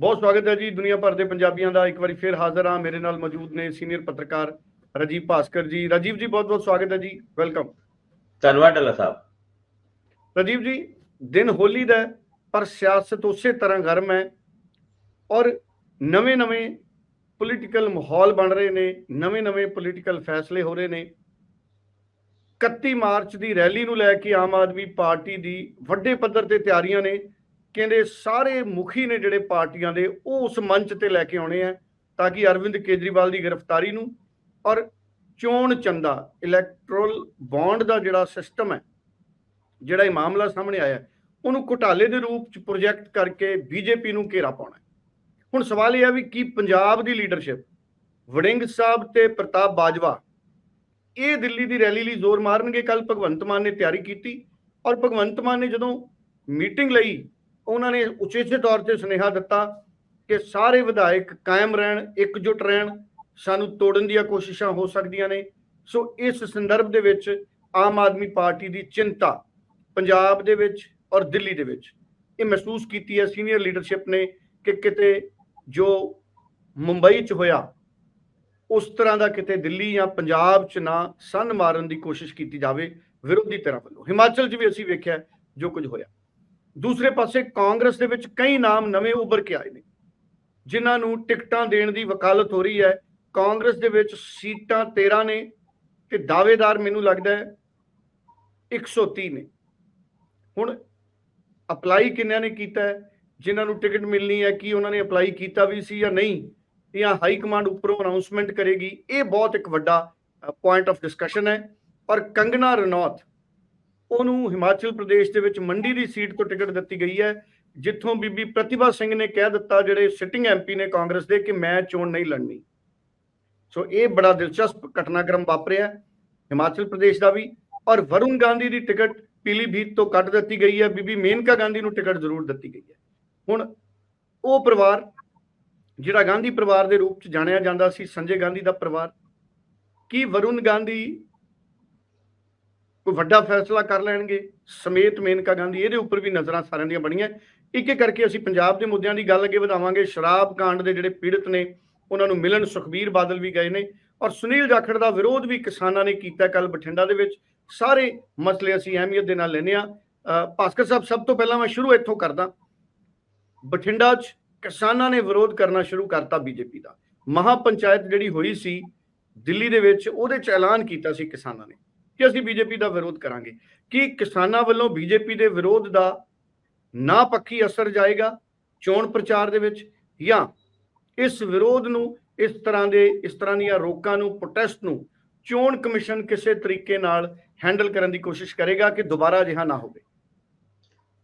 ਬਹੁਤ ਸਵਾਗਤ ਹੈ ਜੀ। ਦੁਨੀਆ ਭਰ ਦੇ ਪੰਜਾਬੀਆਂ ਦਾ ਇੱਕ ਵਾਰੀ ਫੇਰ ਹਾਜ਼ਰ ਹਾਂ। ਮੇਰੇ ਨਾਲ ਮੌਜੂਦ ਨੇ ਸੀਨੀਅਰ ਪੱਤਰਕਾਰ ਰਾਜੀਵ ਭਾਸਕਰ ਜੀ। ਰਾਜੀਵ ਜੀ ਬਹੁਤ ਬਹੁਤ ਸਵਾਗਤ ਹੈ ਜੀ। ਵੈਲਕਮ। ਧੰਨਵਾਦ ਡੱਲਾ ਸਾਹਿਬ। ਰਾਜੀਵ ਜੀ ਦਿਨ ਹੋਲੀ ਦਾ ਪਰ ਸਿਆਸਤ ਉਸੇ ਤਰ੍ਹਾਂ ਗਰਮ ਹੈ ਔਰ ਨਵੇਂ-ਨਵੇਂ ਪੋਲੀਟੀਕਲ ਮਾਹੌਲ ਬਣ ਰਹੇ ਨੇ ਨਵੇਂ-ਨਵੇਂ ਪੋਲੀਟੀਕਲ ਫੈਸਲੇ ਹੋ ਰਹੇ ਨੇ। 31 ਮਾਰਚ ਦੀ ਰੈਲੀ ਨੂੰ ਲੈ ਕੇ ਆਮ ਆਦਮੀ ਪਾਰਟੀ ਦੀ ਵੱਡੇ ਪੱਧਰ ਤੇ ਤਿਆਰੀਆਂ ਨੇ। ਕਹਿੰਦੇ ਸਾਰੇ ਮੁਖੀ ਨੇ ਜਿਹੜੇ ਪਾਰਟੀਆਂ ਦੇ, ਉਹ ਉਸ ਮੰਚ ਤੇ ਲੈ ਕੇ ਆਉਣੇ ਆ ਤਾਂ ਕਿ ਅਰਵਿੰਦ ਕੇਜਰੀਵਾਲ ਦੀ ਗ੍ਰਿਫਤਾਰੀ ਨੂੰ ਔਰ ਚੋਣ ਚੰਦਾ ਇਲੈਕਟਰਲ ਬੌਂਡ ਦਾ ਜਿਹੜਾ ਸਿਸਟਮ ਹੈ, ਜਿਹੜਾ ਇਹ ਮਾਮਲਾ ਸਾਹਮਣੇ ਆਇਆ, ਉਹਨੂੰ ਘੁਟਾਲੇ ਦੇ ਰੂਪ ਚ ਪ੍ਰੋਜੈਕਟ ਕਰਕੇ ਬੀਜੇਪੀ ਨੂੰ ਘੇਰਾ ਪਾਉਣਾ ਹੁਣ ਸਵਾਲ ਇਹ ਹੈ ਵੀ ਕੀ ਪੰਜਾਬ ਦੀ ਲੀਡਰਸ਼ਿਪ ਵੜਿੰਗ ਸਾਹਿਬ ਤੇ ਪ੍ਰਤਾਪ ਬਾਜਵਾ, ਇਹ ਦਿੱਲੀ ਦੀ ਰੈਲੀ ਲਈ ਜ਼ੋਰ ਮਾਰਨਗੇ? ਕੱਲ ਭਗਵੰਤ ਮਾਨ ਨੇ ਤਿਆਰੀ ਕੀਤੀ ਔਰ ਭਗਵੰਤ ਮਾਨ ਨੇ ਜਦੋਂ ਮੀਟਿੰਗ ਲਈ ਉਹਨਾਂ ਨੇ ਉਚੇਚੇ ਤੌਰ ਤੇ ਸੁਨੇਹਾ ਦਿੱਤਾ ਕਿ ਸਾਰੇ ਵਿਧਾਇਕ ਕਾਇਮ ਰਹਿਣ, ਇਕਜੁੱਟ ਰਹਿਣ, ਸਾਨੂੰ ਤੋੜਨ ਦੀਆਂ ਕੋਸ਼ਿਸ਼ਾਂ ਹੋ ਸਕਦੀਆਂ ਨੇ। ਸੋ ਇਸ ਸੰਦਰਭ ਦੇ ਵਿੱਚ ਆਮ ਆਦਮੀ ਪਾਰਟੀ ਦੀ ਚਿੰਤਾ ਪੰਜਾਬ ਦੇ ਵਿੱਚ ਔਰ ਦਿੱਲੀ ਦੇ ਵਿੱਚ। ਇਹ ਮਹਿਸੂਸ ਕੀਤੀ ਹੈ ਸੀਨੀਅਰ ਲੀਡਰਸ਼ਿਪ ਨੇ ਕਿ ਕਿਤੇ ਜੋ ਮੁੰਬਈ 'ਚ ਹੋਇਆ, ਉਸ ਤਰ੍ਹਾਂ ਦਾ ਕਿਤੇ ਦਿੱਲੀ ਜਾਂ ਪੰਜਾਬ 'ਚ ਨਾ ਸੰਨ ਮਾਰਨ ਦੀ ਕੋਸ਼ਿਸ਼ ਕੀਤੀ ਜਾਵੇ ਵਿਰੋਧੀ ਧਿਰਾਂ ਵੱਲੋਂ। ਹਿਮਾਚਲ 'ਚ ਵੀ ਅਸੀਂ ਵੇਖਿਆ ਜੋ ਕੁਝ ਹੋਇਆ। ਦੂਸਰੇ ਪਾਸੇ ਕਾਂਗਰਸ ਦੇ ਵਿੱਚ ਕਈ ਨਾਮ ਨਵੇਂ ਉੱਭਰ ਕੇ ਆਏ ਨੇ, ਜਿਨ੍ਹਾਂ ਨੂੰ ਟਿਕਟਾਂ ਦੇਣ ਦੀ ਵਕਾਲਤ ਹੋ ਰਹੀ ਹੈ। ਕਾਂਗਰਸ ਦੇ ਵਿੱਚ ਸੀਟਾਂ 13 ਨੇ ਤੇ ਦਾਅਵੇਦਾਰ ਮੈਨੂੰ ਲੱਗਦਾ ਹੈ 130 ਨੇ। ਹੁਣ ਅਪਲਾਈ ਕਿੰਨਿਆਂ ਨੇ ਕੀਤਾ ਹੈ? ਜਿਨ੍ਹਾਂ ਨੂੰ ਟਿਕਟ ਮਿਲਣੀ ਹੈ, ਕੀ ਉਹਨਾਂ ਨੇ ਅਪਲਾਈ ਕੀਤਾ ਵੀ ਸੀ ਜਾਂ ਨਹੀਂ? ਜਾਂ ਹਾਈ ਕਮਾਂਡ ਉੱਪਰੋਂ ਅਨਾਉਂਸਮੈਂਟ ਕਰੇਗੀ? ਇਹ ਬਹੁਤ ਇੱਕ ਵੱਡਾ ਪੁਆਇੰਟ ਆਫ ਡਿਸਕਸ਼ਨ ਹੈ। ਔਰ ਕੰਗਨਾ ਰਣੌਤ ਉਹਨੂੰ ਹਿਮਾਚਲ ਪ੍ਰਦੇਸ਼ ਦੇ ਵਿੱਚ ਮੰਡੀ ਦੀ ਸੀਟ ਤੋਂ ਟਿਕਟ ਦਿੱਤੀ ਗਈ ਹੈ, ਜਿੱਥੋਂ ਬੀਬੀ ਪ੍ਰਤਿਭਾ ਸਿੰਘ ਨੇ ਕਹਿ ਦਿੱਤਾ, ਜਿਹੜੇ ਸਿਟਿੰਗ ਐਮਪੀ ਨੇ ਕਾਂਗਰਸ ਦੇ, ਕਿ ਮੈਂ ਚੋਣ ਨਹੀਂ ਲੜਨੀ। ਸੋ ਇਹ ਬੜਾ ਦਿਲਚਸਪ ਘਟਨਾਕ੍ਰਮ ਵਾਪਰਿਆ, ਹਿਮਾਚਲ ਪ੍ਰਦੇਸ਼ ਦਾ ਵੀ, ਔਰ ਵਰੁਣ ਗਾਂਧੀ ਦੀ ਟਿਕਟ ਪੀਲੀਭੀਤ ਤੋਂ ਕੱਟ ਦਿੱਤੀ ਗਈ ਹੈ, ਬੀਬੀ ਮੇਨਕਾ ਗਾਂਧੀ ਨੂੰ ਟਿਕਟ ਜ਼ਰੂਰ ਦਿੱਤੀ ਗਈ ਹੈ। ਹੁਣ ਉਹ ਪਰਿਵਾਰ, ਜਿਹੜਾ ਗਾਂਧੀ ਪਰਿਵਾਰ ਦੇ ਰੂਪ ਚ ਜਾਣਿਆ ਜਾਂਦਾ ਸੀ, ਸੰਜੇ ਗਾਂਧੀ ਦਾ ਪਰਿਵਾਰ, ਕੀ ਵਰੁਣ ਗਾਂਧੀ ਕੋਈ ਵੱਡਾ ਫੈਸਲਾ ਕਰ ਲੈਣਗੇ, ਸਮੇਤ ਮੇਨਕਾ ਗਾਂਧੀ, ਇਹਦੇ ਉੱਪਰ ਵੀ ਨਜ਼ਰਾਂ ਸਾਰਿਆਂ ਦੀਆਂ ਬਣੀਆਂ। ਇੱਕ ਇੱਕ ਕਰਕੇ ਅਸੀਂ ਪੰਜਾਬ ਦੇ ਮੁੱਦਿਆਂ ਦੀ ਗੱਲ ਅੱਗੇ ਵਧਾਵਾਂਗੇ। ਸ਼ਰਾਬ ਕਾਂਡ ਦੇ ਜਿਹੜੇ ਪੀੜਤ ਨੇ, ਉਹਨਾਂ ਨੂੰ ਮਿਲਣ ਸੁਖਬੀਰ ਬਾਦਲ ਵੀ ਗਏ ਨੇ। ਔਰ ਸੁਨੀਲ ਜਾਖੜ ਦਾ ਵਿਰੋਧ ਵੀ ਕਿਸਾਨਾਂ ਨੇ ਕੀਤਾ ਕੱਲ ਬਠਿੰਡਾ ਦੇ ਵਿੱਚ। ਸਾਰੇ ਮਸਲੇ ਅਸੀਂ ਅਹਿਮੀਅਤ ਦੇ ਨਾਲ ਲੈਨੇ ਆ ਭਾਸਕਰ ਸਾਹਿਬ, ਸਭ ਤੋਂ ਪਹਿਲਾਂ ਮੈਂ ਸ਼ੁਰੂ ਇੱਥੋਂ ਕਰਦਾ। ਬਠਿੰਡਾ 'ਚ ਕਿਸਾਨਾਂ ਨੇ ਵਿਰੋਧ ਕਰਨਾ ਸ਼ੁਰੂ ਕਰਤਾ ਬੀਜੇਪੀ ਦਾ। ਮਹਾ ਪੰਚਾਇਤ ਜਿਹੜੀ ਹੋਈ ਸੀ, ਦਿੱਲੀ ਦੇ ਵਿੱਚ, ਉਹਦੇ 'ਚ ਐਲਾਨ ਕੀਤਾ ਸੀ ਕਿਸਾਨਾਂ ਨੇ। ਕਿ ਅਸੀਂ ਬੀਜੇਪੀ ਦਾ ਵਿਰੋਧ ਕਰਾਂਗੇ? ਕਿ ਕਿਸਾਨਾਂ ਵੱਲੋਂ ਬੀਜੇਪੀ ਦੇ ਵਿਰੋਧ ਦਾ ਨਾ ਪੱਖੀ ਅਸਰ ਜਾਏਗਾ ਚੋਣ ਪ੍ਰਚਾਰ ਦੇ ਵਿੱਚ? ਜਾਂ ਇਸ ਵਿਰੋਧ ਨੂੰ ਇਸ ਤਰ੍ਹਾਂ ਦੇ, ਇਸ ਤਰ੍ਹਾਂ ਦੀਆਂ ਰੋਕਾਂ ਨੂੰ ਪ੍ਰੋਟੈਸਟ ਨੂੰ ਚੋਣ ਕਮਿਸ਼ਨ ਕਿਸੇ ਤਰੀਕੇ ਨਾਲ ਹੈਂਡਲ ਕਰਨ ਦੀ ਕੋਸ਼ਿਸ਼ ਕਰੇਗਾ ਕਿ ਦੁਬਾਰਾ ਅਜਿਹਾ ਨਾ ਹੋਵੇ?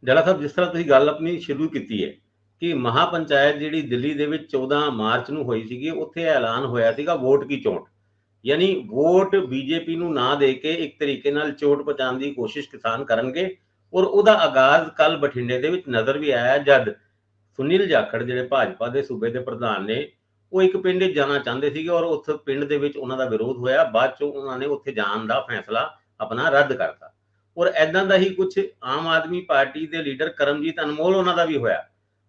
ਡੱਲਾ ਸਾਹਿਬ, ਜਿਸ ਤਰ੍ਹਾਂ ਤੁਸੀਂ ਗੱਲ ਆਪਣੀ ਸ਼ੁਰੂ ਕੀਤੀ ਹੈ ਕਿ ਮਹਾਪੰਚਾਇਤ ਜਿਹੜੀ ਦਿੱਲੀ ਦੇ ਵਿੱਚ 14 ਮਾਰਚ ਨੂੰ ਹੋਈ ਸੀਗੀ, ਉੱਥੇ ਐਲਾਨ ਹੋਇਆ ਸੀਗਾ ਵੋਟ ਕੀ ਚੋਣ। ਯਾਨੀ ਵੋਟ ਬੀਜੇਪੀ ਨੂੰ ਨਾ ਦੇ ਕੇ ਇੱਕ ਤਰੀਕੇ ਨਾਲ ਚੋਟ ਪਹੁੰਚਾਉਣ ਦੀ ਕੋਸ਼ਿਸ਼ ਕਿਸਾਨ ਕਰਨਗੇ ਔਰ ਉਹਦਾ ਆਗਾਜ਼ ਕੱਲ ਬਠਿੰਡੇ ਦੇ ਵਿੱਚ ਨਜ਼ਰ ਵੀ ਆਇਆ ਜਦ ਸੁਨੀਲ ਜਾਖੜ ਜਿਹੜੇ ਭਾਜਪਾ ਦੇ ਸੂਬੇ ਦੇ ਪ੍ਰਧਾਨ ਨੇ, ਉਹ ਇੱਕ ਪਿੰਡ ਜਾਣਾ ਚਾਹੁੰਦੇ ਸੀਗੇ ਔਰ ਉੱਥੇ ਪਿੰਡ ਦੇ ਵਿੱਚ ਉਹਨਾਂ ਦਾ ਵਿਰੋਧ ਹੋਇਆ। ਬਾਅਦ ਚੋਂ ਉਹਨਾਂ ਨੇ ਉੱਥੇ ਜਾਣ ਦਾ ਫੈਸਲਾ ਆਪਣਾ ਰੱਦ ਕਰਤਾ। ਔਰ ਐਦਾਂ ਦਾ ਹੀ ਕੁਝ ਆਮ ਆਦਮੀ ਪਾਰਟੀ ਦੇ ਲੀਡਰ ਕਰਮਜੀਤ ਅਨਮੋਲ ਉਹਨਾਂ ਦਾ ਵੀ ਹੋਇਆ।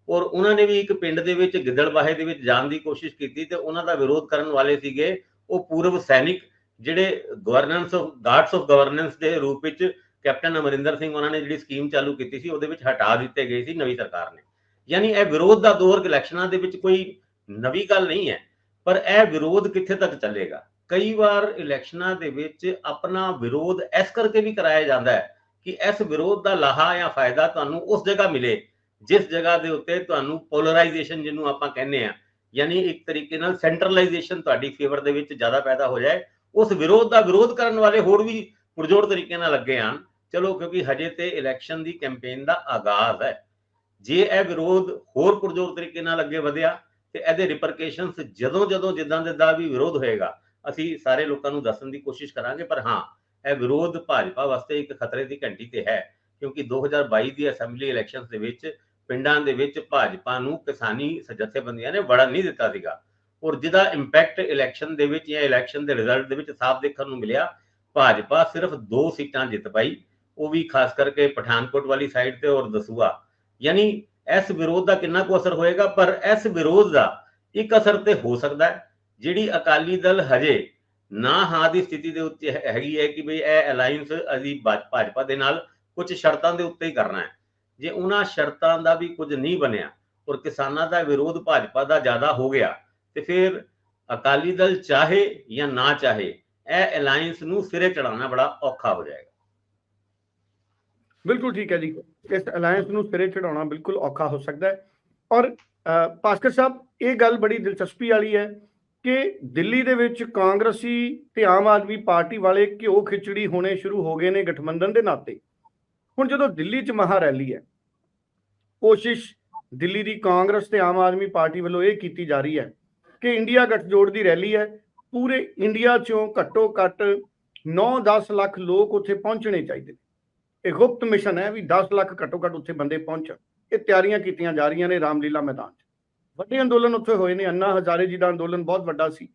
ਔਰ ਉਹਨਾਂ ਨੇ ਵੀ ਇੱਕ ਪਿੰਡ ਦੇ ਵਿੱਚ ਗਿੱਦੜਬਾਹੇ ਦੇ ਵਿੱਚ ਜਾਣ ਦੀ ਕੋਸ਼ਿਸ਼ ਕੀਤੀ ਤੇ ਉਹਨਾਂ ਦਾ ਵਿਰੋਧ ਕਰਨ ਵਾਲੇ ਸੀਗੇ ਉਹ ਪੂਰਵ ਸੈਨਿਕ ਜਿਹੜੇ governance of guards of governance ਦੇ ਰੂਪ ਵਿੱਚ ਕੈਪਟਨ ਅਮਰਿੰਦਰ ਸਿੰਘ ਉਹਨਾਂ ਨੇ ਜਿਹੜੀ ਸਕੀਮ ਚਾਲੂ ਕੀਤੀ ਸੀ, ਉਹਦੇ ਵਿੱਚ ਹਟਾ ਦਿੱਤੇ ਗਏ ਸੀ ਨਵੀਂ ਸਰਕਾਰ ਨੇ। ਯਾਨੀ ਇਹ ਵਿਰੋਧ ਦਾ ਦੌਰ ਇਲੈਕਸ਼ਨਾਂ ਦੇ ਵਿੱਚ ਕੋਈ ਨਵੀਂ ਗੱਲ ਨਹੀਂ ਹੈ, ਪਰ ਇਹ ਵਿਰੋਧ ਕਿੱਥੇ ਤੱਕ ਚੱਲੇਗਾ? ਕਈ ਵਾਰ ਇਲੈਕਸ਼ਨਾਂ ਦੇ ਵਿੱਚ ਆਪਣਾ ਵਿਰੋਧ ਇਸ ਕਰਕੇ ਵੀ ਕਰਾਇਆ ਜਾਂਦਾ ਹੈ ਕਿ ਇਸ ਵਿਰੋਧ ਦਾ ਲਾਹਾ ਜਾਂ ਫਾਇਦਾ ਤੁਹਾਨੂੰ ਉਸ ਜਗ੍ਹਾ ਮਿਲੇ, ਜਿਸ ਜਗ੍ਹਾ ਦੇ ਉੱਤੇ ਤੁਹਾਨੂੰ ਪੋਲਰਾਈਜੇਸ਼ਨ ਜਿਹਨੂੰ ਆਪਾਂ ਕਹਿੰਦੇ ਆ ਯਾਨੀ ਇੱਕ ਤਰੀਕੇ ਨਾਲ ਸੈਂਟਰਲਾਈਜੇਸ਼ਨ ਤੁਹਾਡੀ ਫੇਵਰ ਦੇ ਵਿੱਚ ਜ਼ਿਆਦਾ ਪੈਦਾ ਹੋ ਜਾਏ, ਉਸ ਵਿਰੋਧ ਦਾ ਵਿਰੋਧ ਕਰਨ ਵਾਲੇ ਹੋਰ ਵੀ ਪੁਰਜੋਰ ਤਰੀਕੇ ਨਾਲ ਲੱਗੇ ਹਨ ਚਲੋ ਕਿਉਂਕਿ ਹਜੇ ਤੇ ਇਲੈਕਸ਼ਨ ਦੀ ਕੈਂਪੇਨ ਦਾ ਆਗਾਜ਼ ਹੈ। ਜੇ ਇਹ ਵਿਰੋਧ ਹੋਰ ਪੁਰਜੋਰ ਤਰੀਕੇ ਨਾਲ ਅੱਗੇ ਵਧਿਆ, ਤੇ ਇਹਦੇ ਰਿਪਰਕੇਸ਼ਨਸ ਜਦੋਂ ਜਦੋਂ ਜਿੱਦਾਂ ਜਿੱਦਾਂ ਵੀ ਵਿਰੋਧ ਹੋਏਗਾ, ਅਸੀਂ ਸਾਰੇ ਲੋਕਾਂ ਨੂੰ ਦੱਸਣ ਦੀ ਕੋਸ਼ਿਸ਼ ਕਰਾਂਗੇ, ਪਰ ਹਾਂ, ਇਹ ਵਿਰੋਧ ਭਾਜਪਾ ਵਾਸਤੇ ਇੱਕ ਖਤਰੇ ਦੀ ਘੰਟੀ ਤੇ ਹੈ, ਕਿਉਂਕਿ 2022 ਦੀ ਅਸੈਂਬਲੀ ਇਲੈਕਸ਼ਨਸ ਦੇ ਵਿੱਚ ਪਿੰਡਾਂ ਦੇ ਵਿੱਚ ਭਾਜਪਾ ਨੂੰ ਕਿਸਾਨੀ ਜਥੇਬੰਦੀਆਂ ਨੇ ਵੜਾ ਨਹੀਂ ਦਿੱਤਾ ਸੀਗਾ। ਔਰ ਜਿਹਦਾ ਇੰਪੈਕਟ ਇਲੈਕਸ਼ਨ ਦੇ ਵਿੱਚ ਜਾਂ ਇਲੈਕਸ਼ਨ ਦੇ ਰਿਜ਼ਲਟ ਦੇ ਵਿੱਚ ਸਾਫ਼ ਦੇਖਣ ਨੂੰ ਮਿਲਿਆ, ਭਾਜਪਾ ਸਿਰਫ ਦੋ ਸੀਟਾਂ ਜਿੱਤ ਪਾਈ। ਉਹ ਵੀ ਖਾਸ ਕਰਕੇ ਪਠਾਨਕੋਟ ਵਾਲੀ ਸਾਈਡ ਤੇ ਔਰ ਦਸੂਆ ਯਾਨੀ ਇਸ ਵਿਰੋਧ ਦਾ ਕਿੰਨਾ ਕੁ ਅਸਰ ਹੋਏਗਾ? ਪਰ ਇਸ ਵਿਰੋਧ ਦਾ ਇੱਕ ਅਸਰ ਤੇ ਹੋ ਸਕਦਾ ਹੈ, ਜਿਹੜੀ ਅਕਾਲੀ ਦਲ ਹਜੇ ਨਾ ਹਾਂ ਦੀ ਸਥਿਤੀ ਦੇ ਉੱਤੇ ਹੈ- ਹੈਗੀ ਹੈ ਕਿ ਬਈ ਇਹ ਅਲਾਈਅੰਸ ਅਸੀਂ ਭਾਜ- ਭਾਜਪਾ ਦੇ ਨਾਲ ਕੁਝ ਸ਼ਰਤਾਂ ਦੇ ਉੱਤੇ ਹੀ ਕਰਨਾ ਹੈ। ਜੇ ਉਹਨਾਂ ਸ਼ਰਤਾਂ ਦਾ ਵੀ ਕੁਝ ਨਹੀਂ ਬਣਿਆ ਔਰ ਕਿਸਾਨਾਂ ਦਾ ਵਿਰੋਧ ਭਾਜਪਾ ਦਾ ਜ਼ਿਆਦਾ ਹੋ ਗਿਆ ਤੇ ਫਿਰ ਅਕਾਲੀ ਦਲ ਚਾਹੇ ਜਾਂ ਨਾ ਚਾਹੇ ਇਹ ਅਲਾਈਅੰਸ ਨੂੰ ਸਿਰੇ ਚੜਾਉਣਾ ਬੜਾ ਔਖਾ ਹੋ ਜਾਏਗਾ। ਬਿਲਕੁਲ ਠੀਕ ਹੈ ਜੀ। ਇਸ ਅਲਾਈਅੰਸ ਨੂੰ ਸਿਰੇ ਚੜਾਉਣਾ ਬਿਲਕੁਲ ਔਖਾ ਹੋ ਸਕਦਾ ਹੈ। ਔਰ ਅ, ਭਾਸਕਰ ਸਾਹਿਬ ਇਹ ਗੱਲ ਬੜੀ ਦਿਲਚਸਪੀ ਵਾਲੀ ਹੈ ਕਿ ਦਿੱਲੀ ਦੇ ਵਿੱਚ ਕਾਂਗਰਸੀ ਤੇ ਆਮ ਆਦਮੀ ਪਾਰਟੀ ਵਾਲੇ ਘਿਓ ਖਿਚੜੀ ਹੋਣੇ ਸ਼ੁਰੂ ਹੋ ਗਏ ਨੇ ਗਠਬੰਧਨ ਦੇ ਨਾਤੇ। ਹੁਣ ਜਦੋਂ ਦਿੱਲੀ 'ਚ ਮਹਾ ਰੈਲੀ ਹੈ, ਕੋਸ਼ਿਸ਼ ਦਿੱਲੀ ਦੀ ਕਾਂਗਰਸ ਤੇ ਆਮ ਆਦਮੀ ਪਾਰਟੀ ਵੱਲੋਂ ਇਹ ਕੀਤੀ ਜਾ ਰਹੀ ਹੈ ਕਿ ਇੰਡੀਆ ਗੱਠਜੋੜ ਦੀ ਰੈਲੀ ਹੈ, ਪੂਰੇ ਇੰਡੀਆ 'ਚੋਂ ਘੱਟੋ ਘੱਟ 9-10 ਲੱਖ ਲੋਕ ਉੱਥੇ ਪਹੁੰਚਣੇ ਚਾਹੀਦੇ ਨੇ। ਇਹ ਗੁਪਤ ਮਿਸ਼ਨ ਹੈ ਵੀ 10 ਲੱਖ ਘੱਟੋ ਘੱਟ ਉੱਥੇ ਬੰਦੇ ਪਹੁੰਚਣ। ਇਹ ਤਿਆਰੀਆਂ ਕੀਤੀਆਂ ਜਾ ਰਹੀਆਂ ਨੇ ਰਾਮਲੀਲਾ ਮੈਦਾਨ 'ਚ। ਵੱਡੇ ਅੰਦੋਲਨ ਉੱਥੇ ਹੋਏ ਨੇ, ਅੰਨਾ ਹਜ਼ਾਰੇ ਜੀ ਦਾ ਅੰਦੋਲਨ ਬਹੁਤ ਵੱਡਾ ਸੀ।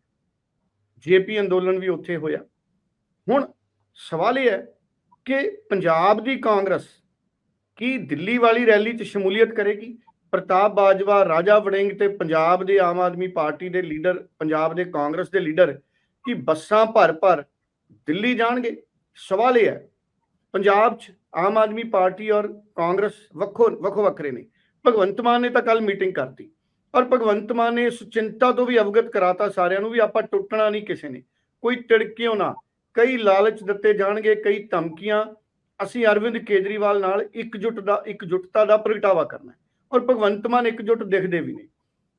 ਜੇਪੀ ਅੰਦੋਲਨ ਵੀ ਉੱਥੇ ਹੋਇਆ। ਹੁਣ ਸਵਾਲ ਇਹ ਹੈ ਕਿ ਪੰਜਾਬ ਦੀ ਕਾਂਗਰਸ ਕੀ ਦਿੱਲੀ ਵਾਲੀ ਰੈਲੀ 'ਚ ਸ਼ਮੂਲੀਅਤ ਕਰੇਗੀ? ਪ੍ਰਤਾਪ ਬਾਜਵਾ, ਰਾਜਾ ਵੜਿੰਗ ਤੇ ਪੰਜਾਬ ਦੇ ਆਮ ਆਦਮੀ ਪਾਰਟੀ ਦੇ ਲੀਡਰ, ਪੰਜਾਬ ਦੇ ਕਾਂਗਰਸ ਦੇ ਲੀਡਰ ਕੀ ਬੱਸਾਂ ਭਰ ਭਰ ਦਿੱਲੀ ਜਾਣਗੇ? ਸਵਾਲ ਇਹ ਹੈ, ਪੰਜਾਬ 'ਚ ਆਮ ਆਦਮੀ ਪਾਰਟੀ ਔਰ ਕਾਂਗਰਸ ਵੱਖੋ ਵੱਖੋ ਵੱਖਰੇ ਨੇ। ਭਗਵੰਤ ਮਾਨ ਨੇ ਤਾਂ ਕੱਲ ਮੀਟਿੰਗ ਕਰਤੀ ਔਰ ਭਗਵੰਤ ਮਾਨ ਨੇ ਇਸ ਚਿੰਤਾ ਤੋਂ ਵੀ ਅਵਗਤ ਕਰਾਤਾ ਸਾਰਿਆਂ ਨੂੰ ਵੀ ਆਪਾਂ ਟੁੱਟਣਾ ਨਹੀਂ ਕਿਸੇ ਨੇ, ਕੋਈ ਟਿੜਕਿਓ ਨਾ। ਕਈ ਲਾਲਚ ਦਿੱਤੇ ਜਾਣਗੇ, ਕਈ ਧਮਕੀਆਂ। ਅਸੀਂ ਅਰਵਿੰਦ ਕੇਜਰੀਵਾਲ ਨਾਲ ਇਕਜੁੱਟ ਦਾ, ਇਕਜੁੱਟਤਾ ਦਾ ਪ੍ਰਗਟਾਵਾ ਕਰਨਾ ਹੈ ਔਰ ਭਗਵੰਤ ਮਾਨ ਇਕਜੁੱਟ ਦਿਖਦੇ ਵੀ ਨੇ।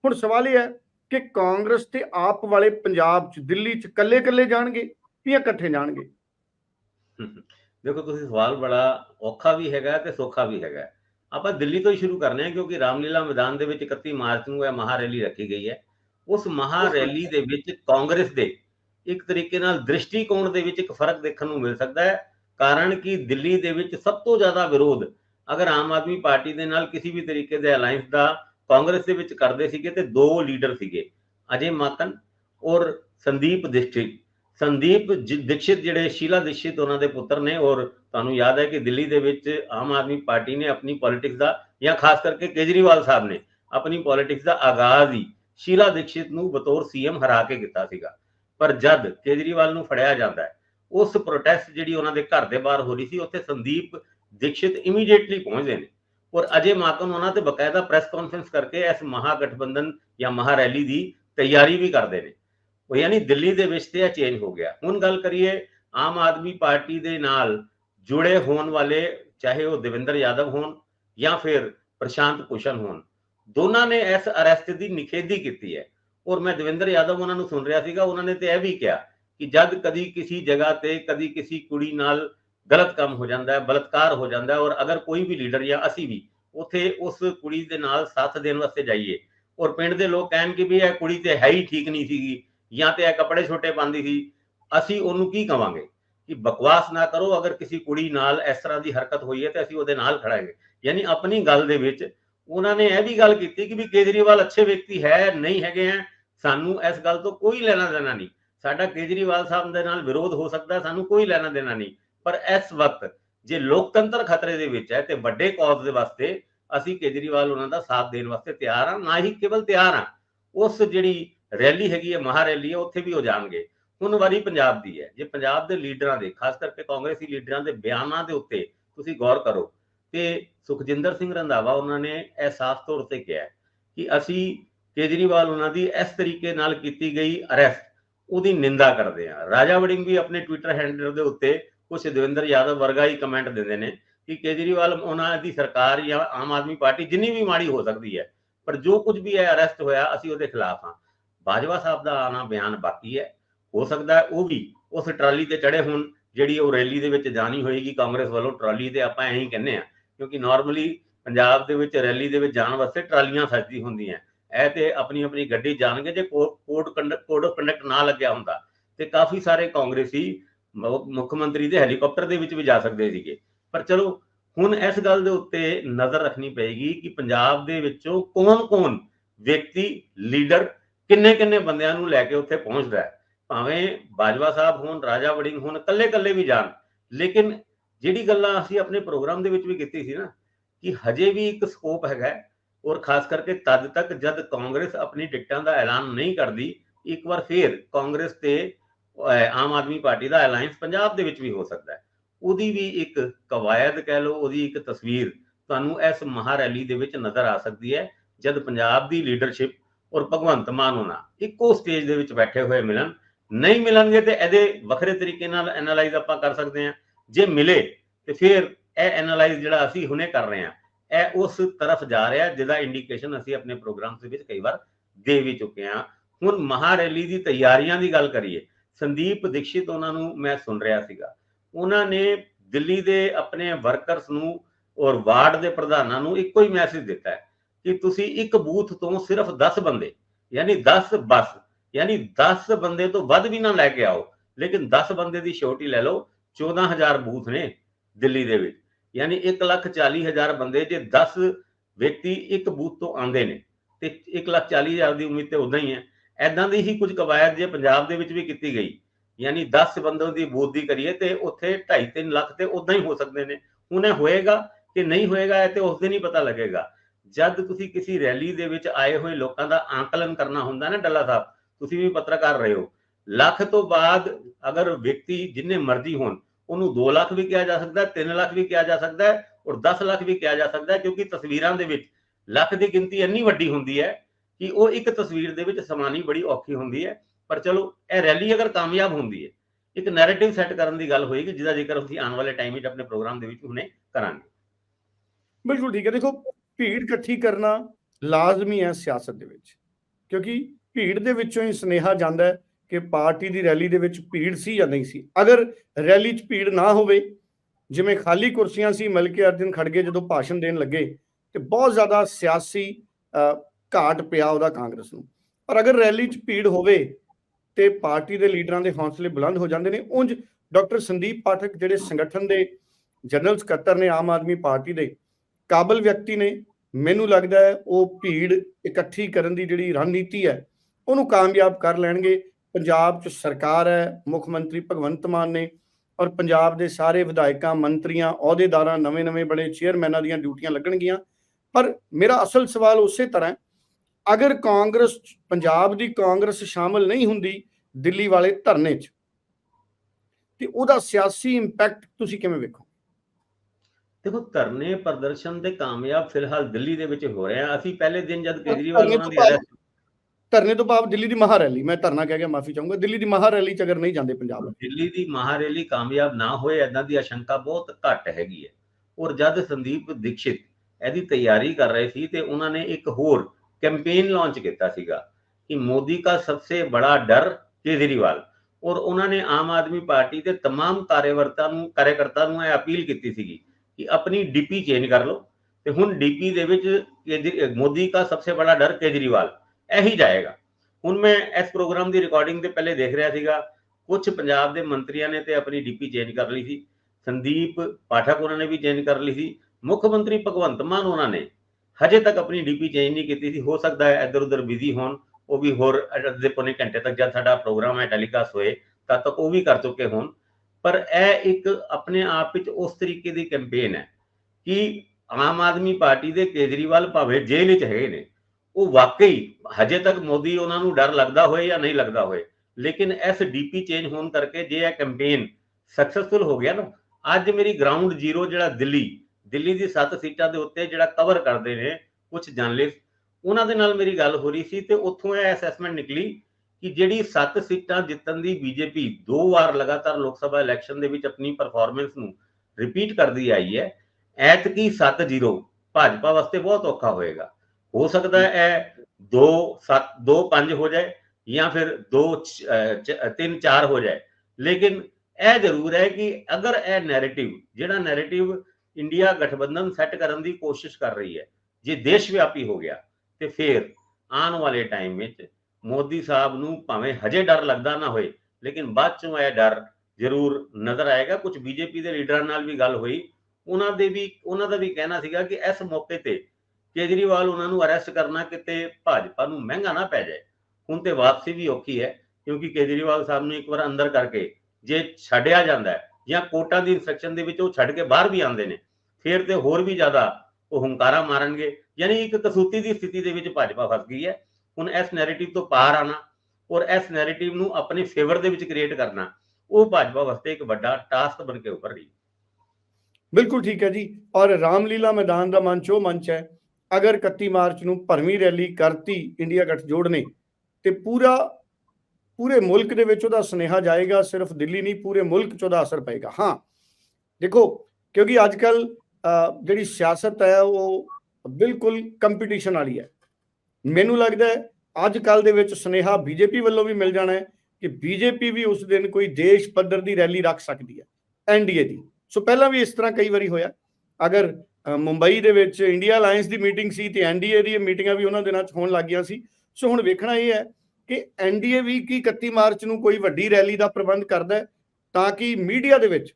ਹੁਣ ਸਵਾਲ ਇਹ ਹੈ ਕਿ ਕਾਂਗਰਸ ਤੇ ਆਪ ਵਾਲੇ ਪੰਜਾਬ 'ਚ, ਦਿੱਲੀ 'ਚ ਕੱਲੇ-ਕੱਲੇ ਜਾਣਗੇ ਜਾਂ ਇਕੱਠੇ ਜਾਣਗੇ? ਦੇਖੋ, ਤੁਸੀਂ ਸਵਾਲ ਬੜਾ ਔਖਾ ਵੀ ਹੈਗਾ ਤੇ ਸੌਖਾ ਵੀ ਹੈਗਾ ਆਪਾਂ ਦਿੱਲੀ ਤੋਂ ਹੀ ਸ਼ੁਰੂ ਕਰਨੇ ਆ ਕਿਉਂਕਿ ਰਾਮਲੀਲਾ ਮੈਦਾਨ ਦੇ ਵਿੱਚ 31 ਮਾਰਚ ਨੂੰ ਇਹ ਮਹਾ ਰੈਲੀ ਰੱਖੀ ਗਈ ਹੈ। ਉਸ ਮਹਾ ਰੈਲੀ ਦੇ ਵਿੱਚ ਕਾਂਗਰਸ ਦੇ ਇੱਕ ਤਰੀਕੇ ਨਾਲ ਦ੍ਰਿਸ਼ਟੀਕੋਣ ਦੇ ਵਿੱਚ ਇੱਕ ਫ਼ਰਕ ਦੇਖਣ ਨੂੰ ਮਿਲ ਸਕਦਾ ਹੈ, ਕਾਰਨ ਕਿ ਦਿੱਲੀ ਦੇ ਵਿੱਚ ਸਭ ਤੋਂ ਜ਼ਿਆਦਾ ਵਿਰੋਧ ਅਗਰ ਆਮ ਆਦਮੀ ਪਾਰਟੀ ਦੇ ਨਾਲ ਕਿਸੇ ਵੀ ਤਰੀਕੇ ਦੇ ਅਲਾਈਅੰਸ ਦਾ ਕਾਂਗਰਸ ਦੇ ਵਿੱਚ ਕਰਦੇ ਸੀਗੇ ਤੇ ਦੋ ਲੀਡਰ ਸੀਗੇ, ਅਜੇ ਮਾਕਨ ਔਰ ਸੰਦੀਪ ਦਿਕਸ਼ਿਤ ਸੰਦੀਪ ਜ- ਜਿਹੜੇ ਸ਼ੀਲਾ ਦੀਕਸ਼ਿਤ ਉਹਨਾਂ ਦੇ ਪੁੱਤਰ ਨੇ ਔਰ ਤੁਹਾਨੂੰ ਯਾਦ ਹੈ ਕਿ ਦਿੱਲੀ ਦੇ ਵਿੱਚ ਆਮ ਆਦਮੀ ਪਾਰਟੀ ਨੇ ਆਪਣੀ ਪੋਲਿਟਿਕਸ ਦਾ ਜਾਂ ਖਾਸ ਕਰਕੇ ਕੇਜਰੀਵਾਲ ਸਾਹਿਬ ਨੇ ਆਪਣੀ ਪੋਲਿਟਿਕਸ ਦਾ ਆਗਾਜ਼ ਹੀ ਸ਼ੀਲਾ ਦੀਕਸ਼ਿਤ ਨੂੰ ਬਤੌਰ ਸੀਐਮ ਹਰਾ ਕੇ ਕੀਤਾ ਸੀਗਾ। ਪਰ ਜਦ ਕੇਜਰੀਵਾਲ ਨੂੰ ਫੜਿਆ ਜਾਂਦਾ ਹੈ, ਉਸ ਪ੍ਰੋਟੈਸਟ ਜਿਹੜੀ ਉਹਨਾਂ ਦੇ ਘਰ ਦੇ ਬਾਹਰ ਹੋ ਰਹੀ ਸੀ, ਉੱਥੇ ਸੰਦੀਪ ਦੀਕਸ਼ਿਤ ਇਮੀਡੀਏਟਲੀ ਪਹੁੰਚਦੇ ਨੇ। ਔਰ ਅਜੇ ਮਾਕਨ ਉਹਨਾਂ ਤੇ ਬਕਾਇਦਾ ਪ੍ਰੈਸ ਕਾਨਫਰੰਸ ਕਰਕੇ ਇਸ ਮਹਾ ਜਾਂ ਮਹਾ ਰੈਲੀ ਦੀ ਤਿਆਰੀ ਵੀ ਕਰਦੇ ਨੇ। ਉਹ ਯਾਨੀ ਦਿੱਲੀ ਦੇ ਵਿੱਚ ਤੇ ਇਹ ਚੇਂਜ ਹੋ ਗਿਆ। ਹੁਣ ਗੱਲ ਕਰੀਏ, ਆਮ ਆਦਮੀ ਪਾਰਟੀ ਦੇ ਨਾਲ ਜੁੜੇ ਹੋਣ ਵਾਲੇ, ਚਾਹੇ ਉਹ ਦੇਵਿੰਦਰ ਯਾਦਵ ਹੋਣ ਜਾਂ ਫਿਰ ਪ੍ਰਸ਼ਾਂਤ ਭੂਸ਼ਣ ਹੋਣ, ਦੋਨਾਂ ਨੇ ਇਸ ਅਰੈਸਟ ਦੀ ਨਿਖੇਧੀ ਕੀਤੀ ਹੈ। ਔਰ ਮੈਂ ਦਵਿੰਦਰ ਯਾਦਵ ਉਹਨਾਂ ਨੂੰ ਸੁਣ ਰਿਹਾ ਸੀਗਾ, ਉਹਨਾਂ ਨੇ ਤੇ ਇਹ ਵੀ ਕਿਹਾ ਕਿ ਜਦ ਕਦੀ ਕਿਸੇ ਜਗ੍ਹਾ ਤੇ ਕਦੀ ਕਿਸੇ ਕੁੜੀ ਨਾਲ ਗਲਤ ਕੰਮ ਹੋ ਜਾਂਦਾ ਹੈ, ਬਲਤਕਾਰ ਹੋ ਜਾਂਦਾ ਹੈ ਔਰ ਅਗਰ ਕੋਈ ਵੀ ਲੀਡਰ ਜਾਂ ਅਸੀਂ ਵੀ ਉਥੇ ਉਸ ਕੁੜੀ ਦੇ ਨਾਲ ਸਾਥ ਦੇਣ ਵਾਸਤੇ ਜਾਈਏ ਔਰ ਪਿੰਡ ਦੇ ਲੋਕ ਕਹਿਣ ਕਿ ਵੀ ਇਹ ਕੁੜੀ ਤੇ ਹੈ ਹੀ ਠੀਕ ਨਹੀਂ ਸੀਗੀ ਜਾਂ ਤੇ ਇਹ ਕੱਪੜੇ ਛੋਟੇ ਪਾਉਂਦੀ ਸੀ, ਅਸੀਂ ਉਹਨੂੰ ਕੀ ਕਵਾਂਗੇ ਕਿ ਬਕਵਾਸ ਨਾ ਕਰੋ, ਅਗਰ ਕਿਸੇ ਕੁੜੀ ਨਾਲ ਇਸ ਤਰ੍ਹਾਂ ਦੀ ਹਰਕਤ ਹੋਈ ਹੈ ਤੇ ਅਸੀਂ ਉਹਦੇ ਨਾਲ ਖੜਾਂਗੇ। ਯਾਨੀ ਆਪਣੀ ਗੱਲ ਦੇ ਵਿੱਚ ਉਹਨਾਂ ਨੇ ਇਹ ਵੀ ਗੱਲ ਕੀਤੀ ਕਿ ਵੀ ਕੇਜਰੀਵਾਲ ਅੱਛੇ ਵਿਅਕਤੀ ਹੈ, ਨਹੀਂ ਹੈਗੇ ਹੈ ਸਾਨੂੰ ਇਸ ਗੱਲ ਤੋਂ ਕੋਈ ਲੈਣਾ ਦੇਣਾ ਨਹੀਂ। ਸਾਡਾ ਕੇਜਰੀਵਾਲ ਸਾਹਿਬ ਦੇ ਨਾਲ ਵਿਰੋਧ ਹੋ ਸਕਦਾ, ਸਾਨੂੰ ਕੋਈ ਲੈਣਾ ਦੇਣਾ ਨਹੀਂ। ਪਰ ਇਸ ਵਕਤ ਜੇ ਲੋਕਤੰਤਰ ਖਤਰੇ ਦੇ ਵਿੱਚ ਹੈ ਤੇ ਵੱਡੇ ਕੌਜ਼ ਦੇ ਵਾਸਤੇ ਅਸੀਂ ਕੇਜਰੀਵਾਲ ਉਹਨਾਂ ਦਾ ਸਾਥ ਦੇਣ ਵਾਸਤੇ ਤਿਆਰ ਹਾਂ, ਨਾ ਹੀ ਕੇਵਲ ਤਿਆਰ ਹਾਂ। ਉਸ ਜਿਹੜੀ ਰੈਲੀ ਹੈਗੀ ਹੈ ਮਹਾ ਰੈਲੀ ਹੈ, ਉੱਥੇ ਵੀ ਹੋ ਜਾਣਗੇ। ਹੁਣ ਵਾਰੀ ਪੰਜਾਬ ਦੀ ਹੈ। ਜੇ ਪੰਜਾਬ ਦੇ ਲੀਡਰਾਂ ਦੇ, ਖਾਸ ਕਰਕੇ ਕਾਂਗਰਸੀ ਲੀਡਰਾਂ ਦੇ ਬਿਆਨਾਂ ਦੇ ਉੱਤੇ ਤੁਸੀਂ ਗੌਰ ਕਰੋ ਤੇ ਸੁਖਜਿੰਦਰ ਸਿੰਘ ਰੰਧਾਵਾ ਉਹਨਾਂ ਨੇ ਇਹ ਸਾਫ਼ ਤੌਰ ਤੇ ਕਿਹਾ ਕਿ ਅਸੀਂ ਕੇਜਰੀਵਾਲ ਉਹਨਾਂ ਦੀ ਇਸ ਤਰੀਕੇ ਨਾਲ ਕੀਤੀ ਗਈ ਅਰੈਸਟ ਉਹਦੀ ਨਿੰਦਾ ਕਰਦੇ ਹਾਂ ਰਾਜਾ ਵੜਿੰਗ ਵੀ ਆਪਣੇ ਟਵਿੱਟਰ ਹੈਂਡਲ ਦੇ ਉੱਤੇ ਕੁਝ ਦੇਵਿੰਦਰ ਯਾਦਵ ਵਰਗਾ ਹੀ ਕਮੈਂਟ ਦਿੰਦੇ ਨੇ ਕਿ ਕੇਜਰੀਵਾਲ ਉਹਨਾਂ ਦੀ ਸਰਕਾਰ ਜਾਂ ਆਮ ਆਦਮੀ ਪਾਰਟੀ ਜਿੰਨੀ ਵੀ ਮਾੜੀ ਹੋ ਸਕਦੀ ਹੈ, ਪਰ ਜੋ ਕੁਝ ਵੀ ਹੈ ਅਰੈਸਟ ਹੋਇਆ, ਅਸੀਂ ਉਹਦੇ ਖਿਲਾਫ ਹਾਂ। ਬਾਜਵਾ ਸਾਹਿਬ ਦਾ ਆਣਾ ਬਿਆਨ ਬਾਕੀ ਹੈ। ਹੋ ਸਕਦਾ ਹੈ ਉਹ ਵੀ ਉਸ ਟਰਾਲੀ ਤੇ ਚੜੇ ਹੋਣ, ਜਿਹੜੀ ਉਹ ਰੈਲੀ ਦੇ ਵਿੱਚ ਜਾਣੀ ਹੋਏਗੀ, ਕਾਂਗਰਸ ਵੱਲੋਂ ਟਰਾਲੀ ਤੇ ਆਪਾਂ ਐਂ ਹੀ ਕਹਿੰਦੇ ਆ ਕਿਉਂਕਿ ਨਾਰਮਲੀ ਪੰਜਾਬ ਦੇ ਵਿੱਚ ਰੈਲੀ ਦੇ ਵਿੱਚ ਜਾਣ ਵਾਸਤੇ ਟਰਾਲੀਆਂ ਸੱਜਦੀ ਹੁੰਦੀਆਂ। ਇਹ ਤੇ ਆਪਣੀ ਆਪਣੀ ਗੱਡੀ ਜਾਣਗੇ ਜੇ code conduct code of conduct ਨਾ ਲੱਗਿਆ ਹੁੰਦਾ, ਤੇ ਕਾਫੀ ਸਾਰੇ ਕਾਂਗਰਸੀ ਮੁੱਖ ਮੰਤਰੀ ਦੇ ਹੈਲੀਕਾਪਟਰ ਦੇ ਵਿੱਚ ਵੀ ਜਾ ਸਕਦੇ ਸੀਗੇ। ਪਰ ਚਲੋ, ਹੁਣ ਇਸ ਗੱਲ ਦੇ ਉੱਤੇ ਨਜ਼ਰ ਰੱਖਣੀ ਪਏਗੀ ਕਿ ਪੰਜਾਬ ਦੇ ਵਿੱਚੋਂ ਕੌਣ-ਕੌਣ ਵਿਅਕਤੀ, ਲੀਡਰ ਕਿੰਨੇ-ਕਿੰਨੇ ਬੰਦਿਆਂ ਨੂੰ ਲੈ ਕੇ ਉੱਥੇ ਪਹੁੰਚਦਾ ਹੈ। ਭਾਵੇਂ ਬਾਜਵਾ ਸਾਹਿਬ ਹੋਣ, ਰਾਜਾ ਵੜਿੰਗ ਹੋਣ ਕੱਲੇ-ਕੱਲੇ ਵੀ ਜਾਣ। ਲੇਕਿਨ ਜਿਹੜੀ ਗੱਲਾਂ ਅਸੀਂ ਆਪਣੇ ਪ੍ਰੋਗਰਾਮ ਦੇ ਵਿੱਚ ਵੀ ਕੀਤੀ ਸੀ ਨਾ, ਕਿ ਹਜੇ ਵੀ ਇੱਕ ਸਕੋਪ ਹੈਗਾ ਔਰ ਖਾਸ ਕਰਕੇ ਤਦ ਤੱਕ ਜਦ ਕਾਂਗਰਸ ਆਪਣੀ ਟਿਕਟਾਂ ਦਾ ਐਲਾਨ ਨਹੀਂ ਕਰਦੀ, ਇੱਕ ਵਾਰ ਫੇਰ ਕਾਂਗਰਸ ਤੇ ਆਮ ਆਦਮੀ ਪਾਰਟੀ ਦਾ ਅਲਾਈਅੰਸ ਪੰਜਾਬ ਦੇ ਵਿੱਚ ਵੀ ਹੋ ਸਕਦਾ ਹੈ। ਉਹਦੀ ਵੀ ਇੱਕ ਕਵਾਇਦ ਕਹਿ ਲਓ, ਉਹਦੀ ਇੱਕ ਤਸਵੀਰ ਤੁਹਾਨੂੰ ਇਸ ਮਹਾ ਰੈਲੀ ਦੇ ਵਿੱਚ ਨਜ਼ਰ ਆ ਸਕਦੀ ਹੈ, ਜਦ ਪੰਜਾਬ ਦੀ ਲੀਡਰਸ਼ਿਪ ਔਰ ਭਗਵੰਤ ਮਾਨ ਹੋਣਾ ਇੱਕੋ ਸਟੇਜ ਦੇ ਵਿੱਚ ਬੈਠੇ ਹੋਏ ਮਿਲਣ। ਨਹੀਂ ਮਿਲਣਗੇ ਤੇ ਇਹਦੇ ਵੱਖਰੇ ਤਰੀਕੇ ਨਾਲ ਐਨਾਲਾਈਜ਼ ਆਪਾਂ ਕਰ ਸਕਦੇ ਹਾਂ। ਜੇ ਮਿਲੇ ਤੇ ਫਿਰ ਇਹ ਐਨਾਲਾਈਜ਼ ਜਿਹੜਾ ਅਸੀਂ ਹੁਣੇ ਕਰ ਰਹੇ ਹਾਂ ਇਹ ਉਸ ਤਰਫ ਜਾ ਰਿਹਾ ਜਿਹਦਾ ਇੰਡੀਕੇਸ਼ਨ ਅਸੀਂ ਆਪਣੇ ਪ੍ਰੋਗਰਾਮ ਦੇ ਵਿੱਚ ਕਈ ਵਾਰ ਦੇ ਵੀ ਚੁੱਕੇ ਹਾਂ। ਹੁਣ ਮਹਾ ਰੈਲੀ ਦੀ ਤਿਆਰੀਆਂ ਦੀ ਗੱਲ ਕਰੀਏ, ਸੰਦੀਪ, ਦੀਕਸ਼ਿਤ ਉਹਨਾਂ ਨੂੰ ਮੈਂ ਸੁਣ ਰਿਹਾ ਸੀਗਾ। ਉਹਨਾਂ ਨੇ ਦਿੱਲੀ ਦੇ ਆਪਣੇ ਵਰਕਰਸ ਨੂੰ ਔਰ ਵਾਰਡ ਦੇ ਪ੍ਰਧਾਨਾਂ ਨੂੰ ਇੱਕੋ ਹੀ ਮੈਸੇਜ ਦਿੱਤਾ ਹੈ ਕਿ ਤੁਸੀਂ ਇੱਕ ਬੂਥ ਤੋਂ ਸਿਰਫ 10 ਬੰਦੇ, ਯਾਨੀ 10 ਬਸ, ਯਾਨੀ 10 ਬੰਦੇ ਤੋਂ ਵੱਧ ਵੀ ਨਾ ਲੈ ਕੇ ਆਓ, ਲੇਕਿਨ 10 ਬੰਦੇ ਦੀ ਛੋਟੀ ਲੈ ਲਓ 14000 ਬੂਥ ਨੇ ਦਿੱਲੀ ਦੇ ਵਿੱਚ। ਯਾਨੀ 140000 ਬੰਦੇ ਜੇ 10 ਵਿਅਕਤੀ ਇੱਕ ਬੂਥ ਤੋਂ ਆਉਂਦੇ ਨੇ, ਤੇ 140000 ਦੀ ਉਮੀਦ ਤੇ ਉਦਾਂ ਹੀ ਹੈ। ਐਦਾਂ ਦੀ ਹੀ ਕੁਝ ਕਵਾਇਦ ਜੇ ਪੰਜਾਬ ਦੇ ਵਿੱਚ ਵੀ ਕੀਤੀ ਗਈ, ਯਾਨੀ 10 ਬੰਦੋਂ ਦੀ ਬੂਥ ਦੀ ਕਰੀਏ ਤੇ ਉੱਥੇ 2.5 3 ਲੱਖ ਤੇ ਉਦਾਂ ਹੀ ਹੋ ਸਕਦੇ ਨੇ। ਹੁਣ ਇਹ ਹੋਏਗਾ ਕਿ ਨਹੀਂ ਹੋਏਗਾ ਇਹ ਤੇ ਉਸ ਦਿਨ ਹੀ ਪਤਾ ਲੱਗੇਗਾ। ਜਦ ਤੁਸੀਂ ਕਿਸੇ ਰੈਲੀ ਦੇ ਵਿੱਚ ਆਏ ਹੋਏ ਲੋਕਾਂ ਦਾ ਆਂਕਲਨ ਕਰਨਾ ਹੁੰਦਾ ਨਾ ਡੱਲਾ ਸਾਹਿਬ, ਤੁਸੀਂ ਵੀ ਪੱਤਰਕਾਰ ਰਹੇ ਹੋ। ਲੱਖ ਤੋਂ ਬਾਅਦ ਅਗਰ ਵਿਅਕਤੀ ਜਿੰਨੇ ਮਰਜ਼ੀ ਹੋਣ ਉਹਨੂੰ 2 ਲੱਖ ਵੀ ਕਿਹਾ ਜਾ ਸਕਦਾ ਹੈ 3 ਲੱਖ ਵੀ ਕਿਹਾ ਜਾ ਸਕਦਾ ਹੈ ਔਰ 10 ਲੱਖ ਵੀ ਕਿਹਾ ਜਾ ਸਕਦਾ ਹੈ, ਕਿਉਂਕਿ ਤਸਵੀਰਾਂ ਦੇ ਵਿੱਚ ਲੱਖ ਦੀ ਗਿਣਤੀ ਇੰਨੀ ਵੱਡੀ ਹੁੰਦੀ ਹੈ ਕਿ ਉਹ ਇੱਕ ਤਸਵੀਰ ਦੇ ਵਿੱਚ ਸਮਾਣੀ ਬੜੀ ਔਖੀ ਹੁੰਦੀ ਹੈ। ਪਰ ਚਲੋ, ਇਹ ਰੈਲੀ ਅਗਰ ਕਾਮਯਾਬ ਹੁੰਦੀ ਹੈ, ਇੱਕ ਨੈਰੇਟਿਵ ਸੈੱਟ ਕਰਨ ਦੀ ਗੱਲ ਹੋਏਗੀ, ਜਿਹਦਾ ਜ਼ਿਕਰ ਅਸੀਂ ਆਉਣ ਵਾਲੇ ਟਾਈਮ ਵਿੱਚ ਆਪਣੇ ਪ੍ਰੋਗਰਾਮ ਦੇ ਵਿੱਚ ਹੁਣੇ ਕਰਾਂਗੇ। ਬਿਲਕੁਲ ਠੀਕ ਹੈ। ਦੇਖੋ, ਭੀੜ ਇਕੱਠੀ ਕਰਨਾ ਲਾਜ਼ਮੀ ਹੈ ਸਿਆਸਤ ਦੇ ਵਿੱਚ, ਕਿਉਂਕਿ ਭੀੜ ਦੇ ਵਿੱਚੋਂ ਹੀ ਸੁਨੇਹਾ ਜਾਂਦਾ ਹੈ। ਕਿ ਪਾਰਟੀ ਦੀ ਰੈਲੀ ਦੇ ਵਿੱਚ ਭੀੜ ਸੀ ਜਾਂ ਨਹੀਂ ਸੀ? ਅਗਰ ਰੈਲੀ 'ਚ ਭੀੜ ਨਾ ਹੋਵੇ ਜਿਵੇਂ ਖਾਲੀ ਕੁਰਸੀਆਂ ਸੀ ਮਲਕੇ ਅਰਜਨ ਖੜਗੇ ਜਦੋਂ ਭਾਸ਼ਣ ਦੇਣ ਲੱਗੇ ਤੇ ਬਹੁਤ ਜ਼ਿਆਦਾ ਸਿਆਸੀ ਅ, ਘਾਟ ਪਿਆ ਉਹਦਾ ਕਾਂਗਰਸ ਨੂੰ। ਪਰ ਅਗਰ ਰੈਲੀ 'ਚ ਭੀੜ ਹੋਵੇ ਤੇ ਪਾਰਟੀ ਦੇ ਲੀਡਰਾਂ ਦੇ ਹੌਸਲੇ ਬੁਲੰਦ ਹੋ ਜਾਂਦੇ ਨੇ ਉਂਝ ਡਾਕਟਰ ਸੰਦੀਪ ਪਾਠਕ ਜਿਹੜੇ ਸੰਗਠਨ ਦੇ ਜਨਰਲ ਸਕੱਤਰ ਨੇ ਆਮ ਆਦਮੀ ਪਾਰਟੀ ਦੇ ਕਾਬਲ ਵਿਅਕਤੀ ਨੇ ਮੈਨੂੰ ਲੱਗਦਾ ਹੈ ਉਹ ਭੀੜ ਇਕੱਠੀ ਕਰਨ ਦੀ ਜਿਹੜੀ ਰਣਨੀਤੀ ਹੈ ਉਹਨੂੰ ਕਾਮਯਾਬ ਕਰ ਲੈਣਗੇ। ਪੰਜਾਬ 'ਚ ਸਰਕਾਰ ਹੈ ਮੁੱਖ ਮੰਤਰੀ ਭਗਵੰਤ ਮਾਨ ਨੇ ਔਰ ਪੰਜਾਬ ਦੇ ਸਾਰੇ ਵਿਧਾਇਕਾਂ ਮੰਤਰੀਆਂ ਅਹੁਦੇਦਾਰਾਂ ਨਵੇਂ-ਨਵੇਂ ਬੜੇ ਚੇਅਰਮੈਨਾਂ ਦੀਆਂ ਡਿਊਟੀਆਂ ਲੱਗਣਗੀਆਂ। ਪਰ ਮੇਰਾ ਅਸਲ ਸਵਾਲ ਉਸੇ ਤਰ੍ਹਾਂ ਅਗਰ ਕਾਂਗਰਸ ਪੰਜਾਬ ਦੀ ਕਾਂਗਰਸ ਸ਼ਾਮਲ ਨਹੀਂ ਹੁੰਦੀ ਦਿੱਲੀ ਵਾਲੇ ਧਰਨੇ 'ਚ ਤੇ ਉਹਦਾ ਸਿਆਸੀ ਇੰਪੈਕਟ ਤੁਸੀਂ ਕਿਵੇਂ ਵੇਖੋ ਦੇਖੋ ਧਰਨੇ ਪ੍ਰਦਰਸ਼ਨ ਤੇ ਕਾਮਯਾਬ ਫਿਲਹਾਲ ਦਿੱਲੀ ਦੇ ਵਿੱਚ ਹੋ ਰਹੇ। ਆ ਅਸੀਂ ਪਹਿਲੇ ਦਿਨ ਜਦ ਕੇਜਰੀਵਾਲ ਉਹਨਾਂ ਦੀ ਅਰੈਸਟ ਧਰਨੇ ਤੋਂ ਬਾਅਦ ਦਿੱਲੀ ਦੀ ਮਹਾ ਰੈਲੀ ਮੈਂ ਧਰਨਾ ਕਹਿ ਕੇ ਮਾਫੀ ਚਾਹੂੰਗਾ ਦਿੱਲੀ ਦੀ ਮਹਾ ਰੈਲੀ 'ਚ ਅਗਰ ਨਹੀਂ ਜਾਂਦੇ ਪੰਜਾਬ ਦਿੱਲੀ ਦੀ ਮਹਾਰੈਲੀ ਕਾਮਯਾਬ ਨਾ ਹੋਏ ਐਦਾਂ ਦੀ ਆਸ਼ੰਕਾ ਬਹੁਤ ਘੱਟ ਹੈਗੀ ਹੈ ਔਰ ਜਦ ਸੰਦੀਪ ਦੀਕਸ਼ਿਤ ਇਹਦੀ ਤਿਆਰੀ ਕਰ ਰਹੇ ਸੀ ਤੇ ਉਹਨਾਂ ਨੇ ਇੱਕ ਹੋਰ ਕੈਂਪੇਨ ਲਾਂਚ ਕੀਤਾ ਸੀਗਾ ਕਿ ਮੋਦੀ ਦਾ ਸਭਸੇ ਬੜਾ ਡਰ ਕੇਜਰੀਵਾਲ ਔਰ ਉਹਨਾਂ ਨੇ ਆਮ ਆਦਮੀ ਪਾਰਟੀ ਦੇ तमाम ਕਾਰਜਕਰਤਾ ਨੂੰ ਕਾਰਜਕਰਤਾ ਨੂੰ ਇਹ ਅਪੀਲ ਕੀਤੀ ਸੀਗੀ ਕਿ ਆਪਣੀ ਡੀਪੀ ਚੇਂਜ ਕਰ ਲਓ ਤੇ ਹੁਣ ਡੀਪੀ ਦੇ ਵਿੱਚ ਕੇਜਰੀ- ਮੋਦੀ ਦਾ ਸਭਸੇ ਬੜਾ ਡਰ ਕੇਜਰੀਵਾਲ ਇਹੀ ਜਾਏਗਾ। ਹੁਣ ਮੈਂ ਇਸ ਪ੍ਰੋਗਰਾਮ ਦੀ ਰਿਕਾਰਡਿੰਗ ਦੇ ਪਹਿਲੇ ਦੇਖ ਰਿਹਾ ਸੀਗਾ। ਕੁਝ ਪੰਜਾਬ ਦੇ ਮੰਤਰੀਆਂ ਨੇ ਤੇ ਆਪਣੀ ਡੀਪੀ ਚੇਂਜ ਕਰ ਲਈ ਸੀ। ਸੰਦੀਪ ਪਾਠਕ ਉਹਨਾਂ ਨੇ ਵੀ ਚੇਂਜ ਕਰ ਲਈ ਸੀ। ਮੁੱਖ ਮੰਤਰੀ ਭਗਵੰਤ ਮਾਨ ਉਹਨਾਂ ਨੇ ਹਜੇ ਤੱਕ ਆਪਣੀ ਡੀਪੀ ਚੇਂਜ ਨਹੀਂ ਕੀਤੀ ਸੀ। ਹੋ ਸਕਦਾ ਹੈ ਇੱਧਰ ਉੱਧਰ ਬਿਜ਼ੀ ਹੋਣ। ਉਹ ਵੀ ਹੋਰ ਅੱਧੇ ਪੌਣੇ ਘੰਟੇ ਤੱਕ ਜਦ ਸਾਡਾ ਪ੍ਰੋਗਰਾਮ ਹੈ ਟੈਲੀਕਾਸਟ ਹੋਏ, ਤਦ ਤੱਕ ਉਹ ਵੀ ਕਰ ਚੁੱਕੇ ਹੋਣ। ਪਰ ਇਹ ਇੱਕ ਆਪਣੇ ਆਪ ਵਿੱਚ ਉਸ ਤਰੀਕੇ ਦੀ ਕੈਂਪੇਨ ਹੈ ਕਿ ਆਮ ਆਦਮੀ ਪਾਰਟੀ ਦੇ ਕੇਜਰੀਵਾਲ ਭਾਵੇਂ ਜੇਲ੍ਹ ਵਿੱਚ ਹੈਗੇ ਨੇ ਉਹ ਵਾਕਈ ਹਜੇ ਤੱਕ ਮੋਦੀ ਉਹਨਾਂ ਨੂੰ ਡਰ ਲੱਗਦਾ ਹੋਏ ਜਾਂ ਨਹੀਂ ਲੱਗਦਾ ਹੋਏ। ਲੇਕਿਨ ਇਸ ਡੀਪੀ ਚੇਂਜ ਹੋਣ ਕਰਕੇ ਜੇ ਇਹ ਕੈਂਪੇਨ ਸਕਸੈਸਫੁਲ ਹੋ ਗਿਆ ਨਾ, ਅੱਜ ਮੇਰੀ ਗਰਾਊਂਡ ਜ਼ੀਰੋ ਜਿਹੜਾ ਦਿੱਲੀ ਦਿੱਲੀ ਦੀ 7 ਸੀਟਾਂ ਦੇ ਉੱਤੇ ਜਿਹੜਾ ਕਵਰ ਕਰਦੇ ਨੇ ਕੁਝ ਜਰਨਲਿਸਟ ਉਹਨਾਂ ਦੇ ਨਾਲ ਮੇਰੀ ਗੱਲ ਹੋ ਰਹੀ ਸੀ ਤੇ ਉੱਥੋਂ ਇਹ ਅਸੈਸਮੈਂਟ ਨਿਕਲੀ ਕਿ ਜਿਹੜੀ 7 ਸੀਟਾਂ ਜਿੱਤਣ ਦੀ ਬੀਜੇਪੀ ਦੋ ਵਾਰ ਲਗਾਤਾਰ ਲੋਕ ਸਭਾ ਇਲੈਕਸ਼ਨ ਦੇ ਵਿੱਚ ਆਪਣੀ ਪਰਫਾਰਮੈਂਸ ਨੂੰ ਰਿਪੀਟ ਕਰਦੀ ਆਈ ਹੈ, ਐਤਕੀ 7-0 ਭਾਜਪਾ ਵਾਸਤੇ ਬਹੁਤ ਔਖਾ ਹੋਏਗਾ। ਹੋ ਸਕਦਾ ਹੈ ਇਹ 2 7 2 5 ਹੋ ਜਾਏ ਜਾਂ ਫਿਰ 2 3 4 ਹੋ ਜਾਏ। ਲੇਕਿਨ ਇਹ ਜ਼ਰੂਰ ਹੈ ਕਿ ਅਗਰ ਇਹ ਨੈਰੇਟਿਵ ਜਿਹੜਾ ਨੈਰੇਟਿਵ ਇੰਡੀਆ ਗਠਬੰਧਨ ਸੈੱਟ ਕਰਨ ਦੀ ਕੋਸ਼ਿਸ਼ ਕਰ ਰਹੀ ਹੈ, ਜੇ ਦੇਸ਼ ਵਿਆਪੀ ਹੋ ਗਿਆ, ਤੇ ਫਿਰ ਆਉਣ ਵਾਲੇ ਟਾਈਮ ਵਿੱਚ ਮੋਦੀ ਸਾਹਿਬ ਨੂੰ ਭਾਵੇਂ ਹਜੇ ਡਰ ਲੱਗਦਾ ਨਾ ਹੋਏ, ਲੇਕਿਨ ਬਾਅਦ ਚੋਂ ਇਹ ਡਰ ਜ਼ਰੂਰ ਨਜ਼ਰ ਆਏਗਾ। ਕੁਝ ਬੀਜੇਪੀ ਦੇ ਲੀਡਰਾਂ ਨਾਲ ਵੀ ਗੱਲ ਹੋਈ। ਉਹਨਾਂ ਦੇ ਵੀ, ਉਹਨਾਂ ਦਾ ਵੀ ਕਹਿਣਾ ਸੀਗਾ ਕਿ ਇਸ ਮੌਕੇ ਤੇ ਕੇਜਰੀਵਾਲ ਉਹਨਾਂ ਨੂੰ ਅਰੈਸਟ ਕਰਨਾ ਕਿਤੇ ਭਾਜਪਾ ਨੂੰ ਮਹਿੰਗਾ ਨਾ ਪੈ ਜਾਏ। ਹੁਣ ਤੇ ਵਾਪਸੀ ਵੀ ਔਖੀ ਹੈ, ਕਿਉਂਕਿ ਕੇਜਰੀਵਾਲ ਸਾਹਿਬ ਨੂੰ ਇੱਕ ਵਾਰ ਅੰਦਰ ਕਰਕੇ ਜੇ ਛੱਡਿਆ ਜਾਂਦਾ ਹੈ ਜਾਂ ਕੋਰਟਾਂ ਦੀ ਇਨਸਟਰਕਸ਼ਨ ਦੇ ਵਿੱਚ ਉਹ ਛੱਡ ਕੇ ਬਾਹਰ ਵੀ ਆਉਂਦੇ ਨੇ, ਫਿਰ ਤੇ ਹੋਰ ਵੀ ਜ਼ਿਆਦਾ ਉਹ ਹੰਕਾਰਾ ਮਾਰਨਗੇ। ਯਾਨੀ ਇੱਕ ਕਸੂਤੀ ਦੀ ਸਥਿਤੀ ਦੇ ਵਿੱਚ ਭਾਜਪਾ ਫਸ ਗਈ ਹੈ। ਹੁਣ ਇਸ ਨੈਰੇਟਿਵ ਤੋਂ ਪਾਰ ਆਣਾ ਔਰ ਇਸ ਨੈਰੇਟਿਵ ਨੂੰ ਆਪਣੇ ਫੇਵਰ ਦੇ ਵਿੱਚ ਕ੍ਰੀਏਟ ਕਰਨਾ, ਉਹ ਭਾਜਪਾ ਵਾਸਤੇ ਇੱਕ ਵੱਡਾ ਟਾਸਕ ਬਣ ਕੇ ਉੱਭਰ ਰਹੀ ਬਿਲਕੁਲ ਠੀਕ ਹੈ ਜੀ। ਔਰ ਰਾਮਲੀਲਾ ਮੈਦਾਨ ਦਾ ਮੰਚ, ਉਹ ਮੰਚ ਹੈ। ਅਗਰ 31 ਮਾਰਚ ਨੂੰ ਭਰਵੀਂ ਰੈਲੀ ਕਰਤੀ ਇੰਡੀਆ ਗੱਠਜੋੜ ਨੇ, ਤੇ ਪੂਰਾ, ਪੂਰੇ ਮੁਲਕ ਦੇ ਵਿੱਚ ਉਹਦਾ ਸੁਨੇਹਾ ਜਾਏਗਾ, ਸਿਰਫ ਦਿੱਲੀ ਨਹੀਂ, ਪੂਰੇ ਮੁਲਕ 'ਚ ਉਹਦਾ ਅਸਰ ਪਏਗਾ। ਹਾਂ, ਦੇਖੋ, ਕਿਉਂਕਿ ਅੱਜ ਕੱਲ ਜਿਹੜੀ ਸਿਆਸਤ ਹੈ, ਉਹ ਬਿਲਕੁਲ ਕੰਪੀਟੀਸ਼ਨ ਵਾਲੀ ਹੈ। ਮੈਨੂੰ ਲੱਗਦਾ ਹੈ ਅੱਜ ਕੱਲ ਦੇ ਵਿੱਚ ਸੁਨੇਹਾ ਬੀਜੇਪੀ ਵੱਲੋਂ ਵੀ ਮਿਲ ਜਾਣਾ ਹੈ ਕਿ ਬੀਜੇਪੀ ਵੀ ਉਸ ਦਿਨ ਕੋਈ ਦੇਸ਼ ਪੱਧਰ ਦੀ ਰੈਲੀ ਰੱਖ ਸਕਦੀ ਹੈ ਐਨਡੀਏ ਦੀ। ਸੋ ਪਹਿਲਾਂ ਵੀ ਇਸ ਤਰ੍ਹਾਂ ਕਈ ਵਾਰੀ ਹੋਇਆ। ਅਗਰ ਮੁੰਬਈ ਦੇ ਵਿੱਚ ਇੰਡੀਆ ਅਲਾਈਅੰਸ ਦੀ ਮੀਟਿੰਗ ਸੀ ਤੇ ਐਨਡੀਏ ਦੀ ਮੀਟਿੰਗਾਂ ਵੀ ਉਹਨਾਂ ਦਿਨਾਂ 'ਚ ਹੋਣ ਲੱਗੀਆਂ ਸੀ। ਸੋ ਹੁਣ ਵੇਖਣਾ ਇਹ ਹੈ ਕਿ ਐਨਡੀਏ ਵੀ ਕੀ 31 ਮਾਰਚ ਨੂੰ ਕੋਈ ਵੱਡੀ ਰੈਲੀ ਦਾ ਪ੍ਰਬੰਧ ਕਰਦਾ ਹੈ ਤਾਂ ਕਿ ਮੀਡੀਆ ਦੇ ਵਿੱਚ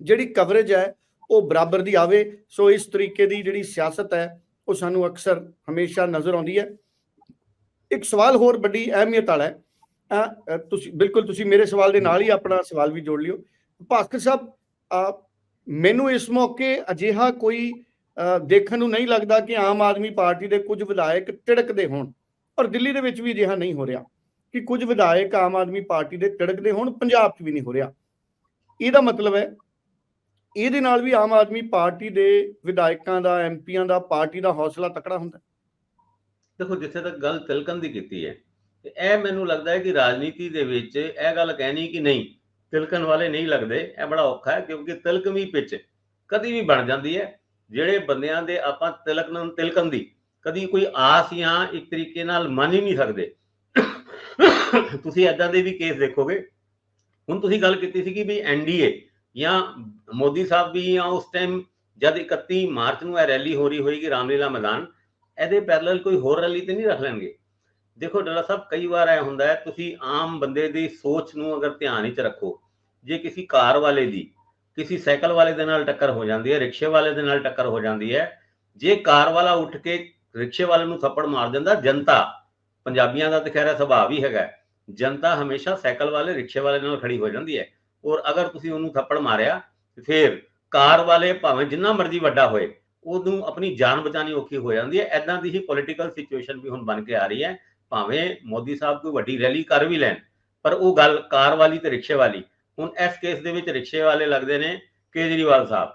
ਜਿਹੜੀ ਕਵਰੇਜ ਹੈ ਉਹ ਬਰਾਬਰ ਦੀ ਆਵੇ। ਸੋ ਇਸ ਤਰੀਕੇ ਦੀ ਜਿਹੜੀ ਸਿਆਸਤ ਹੈ ਉਹ ਸਾਨੂੰ ਅਕਸਰ ਹਮੇਸ਼ਾ ਨਜ਼ਰ ਆਉਂਦੀ ਹੈ। ਇੱਕ ਸਵਾਲ ਹੋਰ ਵੱਡੀ ਅਹਿਮੀਅਤ ਵਾਲਾ ਹੈ। ਤੁਸੀਂ ਬਿਲਕੁਲ ਤੁਸੀਂ ਮੇਰੇ ਸਵਾਲ ਦੇ ਨਾਲ ਹੀ ਆਪਣਾ ਸਵਾਲ ਵੀ ਜੋੜ ਲਿਓ। ਭਾਸਕਰ ਸਾਹਿਬ ਮੈਨੂੰ ਇਸ ਮੌਕੇ ਅਜਿਹਾ ਕੋਈ ਦੇਖਣ ਨੂੰ ਨਹੀਂ ਲੱਗਦਾ ਕਿ ਆਮ ਆਦਮੀ ਪਾਰਟੀ ਦੇ ਕੁਝ ਵਿਧਾਇਕ ਤਿੜਕਦੇ ਹੋਣ। ਔਰ ਦਿੱਲੀ ਦੇ ਵਿੱਚ ਵੀ ਅਜਿਹਾ ਨਹੀਂ ਹੋ ਰਿਹਾ ਕਿ ਕੁਝ ਵਿਧਾਇਕ ਆਮ ਆਦਮੀ ਪਾਰਟੀ ਦੇ ਤਿੜਕਦੇ ਹੋਣ, ਪੰਜਾਬ 'ਚ ਵੀ ਨਹੀਂ ਹੋ ਰਿਹਾ। ਇਹਦਾ ਮਤਲਬ ਹੈ, ਇਹਦੇ ਨਾਲ ਵੀ ਆਮ ਆਦਮੀ ਪਾਰਟੀ ਦੇ ਵਿਧਾਇਕਾਂ ਦਾ ਐਮਪੀਆਂ ਦਾ, ਪਾਰਟੀ ਦਾ ਹੌਸਲਾ ਤਕੜਾ ਹੁੰਦਾ। ਦੇਖੋ, ਜਿੱਥੇ ਤੱਕ ਗੱਲ ਤਿਲਕਣ ਦੀ ਕੀਤੀ ਹੈ ਇਹ ਮੈਨੂੰ ਲੱਗਦਾ ਹੈ ਕਿ ਰਾਜਨੀਤੀ ਦੇ ਵਿੱਚ ਇਹ ਗੱਲ ਕਹਿਣੀ ਕਿ ਨਹੀਂ ਤਿਲਕਣ ਵਾਲੇ ਨਹੀਂ ਲੱਗਦੇ, ਇਹ ਬੜਾ ਔਖਾ ਹੈ, ਕਿਉਂਕਿ ਤਿਲਕ ਵੀ ਪਿੱਚ ਕਦੀ ਵੀ ਬਣ ਜਾਂਦੀ ਹੈ, ਜਿਹੜੇ ਬੰਦਿਆਂ ਦੇ ਆਪਾਂ ਤਿਲਕਣ ਤਿਲਕਣ ਦੀ ਕਦੀ ਕੋਈ ਆਸ ਜਾਂ ਇੱਕ ਤਰੀਕੇ ਨਾਲ ਮੰਨ ਹੀ ਨਹੀਂ ਸਕਦੇ। ਤੁਸੀਂ ਐਦਾਂ ਦੇ ਵੀ ਕੇਸ ਦੇਖੋਗੇ। ਹੁਣ ਤੁਸੀਂ ਗੱਲ ਕੀਤੀ ਸੀ ਕਿ ਵੀ ਐਨਡੀਏ ਜਾਂ ਮੋਦੀ ਸਾਹਿਬ ਵੀ ਜਾਂ ਉਸ ਟਾਈਮ ਜਦ 31 ਮਾਰਚ ਨੂੰ ਇਹ ਰੈਲੀ ਹੋ ਰਹੀ ਹੋਏਗੀ ਰਾਮਲੀਲਾ ਮੈਦਾਨ, ਇਹਦੇ ਪੈਰਲਲ ਕੋਈ ਹੋਰ ਰੈਲੀ ਤੇ ਨਹੀਂ ਰੱਖ ਲੈਣਗੇ। ਦੇਖੋ ਡਾਲਾ ਸਾਹਿਬ, ਕਈ ਵਾਰ ਐ ਹੁੰਦਾ ਹੈ, ਤੁਸੀਂ ਆਮ ਬੰਦੇ ਦੀ ਸੋਚ ਨੂੰ ਅਗਰ ਧਿਆਨ ਵਿੱਚ ਰੱਖੋ, ਜੇ ਕਿਸੇ ਕਾਰ ਵਾਲੇ ਦੀ, ਕਿਸੇ ਸਾਈਕਲ ਵਾਲੇ ਦੇ ਨਾਲ ਟੱਕਰ ਹੋ ਜਾਂਦੀ ਹੈ, ਰਿਕਸ਼ੇ ਵਾਲੇ ਦੇ ਨਾਲ ਟੱਕਰ ਹੋ ਜਾਂਦੀ ਹੈ, ਜੇ ਕਾਰ ਵਾਲਾ ਉੱਠ ਕੇ ਰਿਕਸ਼ੇ ਵਾਲੇ ਨੂੰ ਥੱਪੜ ਮਾਰ ਦਿੰਦਾ, ਜਨਤਾ, ਪੰਜਾਬੀਆਂ ਦਾ ਤਾਂ ਖੈਰ ਸੁਭਾਅ ਵੀ ਹੈਗਾ ਜਨਤਾ ਹਮੇਸ਼ਾ ਸਾਈਕਲ ਵਾਲੇ, ਰਿਕਸ਼ੇ ਵਾਲੇ ਨਾਲ ਖੜੀ ਹੋ ਜਾਂਦੀ ਹੈ, ਔਰ ਅਗਰ ਤੁਸੀਂ ਉਹਨੂੰ ਥੱਪੜ ਮਾਰਿਆ, ਫਿਰ ਕਾਰ ਵਾਲੇ ਭਾਵੇਂ ਜਿੰਨਾ ਮਰਜ਼ੀ ਵੱਡਾ ਹੋਏ, ਉਹਨੂੰ ਆਪਣੀ ਜਾਨ ਬਚਾਣੀ ਔਖੀ ਹੋ ਜਾਂਦੀ ਹੈ ਐਦਾਂ ਦੀ ਹੀ ਪੋਲਿਟੀਕਲ ਸਿਚੁਏਸ਼ਨ ਵੀ ਹੁਣ ਬਣ ਕੇ ਆ ਰਹੀ ਹੈ ਭਾਵੇਂ ਮੋਦੀ ਸਾਹਿਬ ਕੋਈ ਵੱਡੀ ਰੈਲੀ ਕਰ ਵੀ ਲੈਣ, ਪਰ ਉਹ ਗੱਲ ਕਾਰ ਵਾਲੀ ਤੇ ਰਿਕਸ਼ੇ ਵਾਲੀ, ਹੁਣ ਇਸ ਕੇਸ ਦੇ ਵਿੱਚ ਰਿਕਸ਼ੇ ਵਾਲੇ ਲੱਗਦੇ ਨੇ ਕੇਜਰੀਵਾਲ ਸਾਹਿਬ।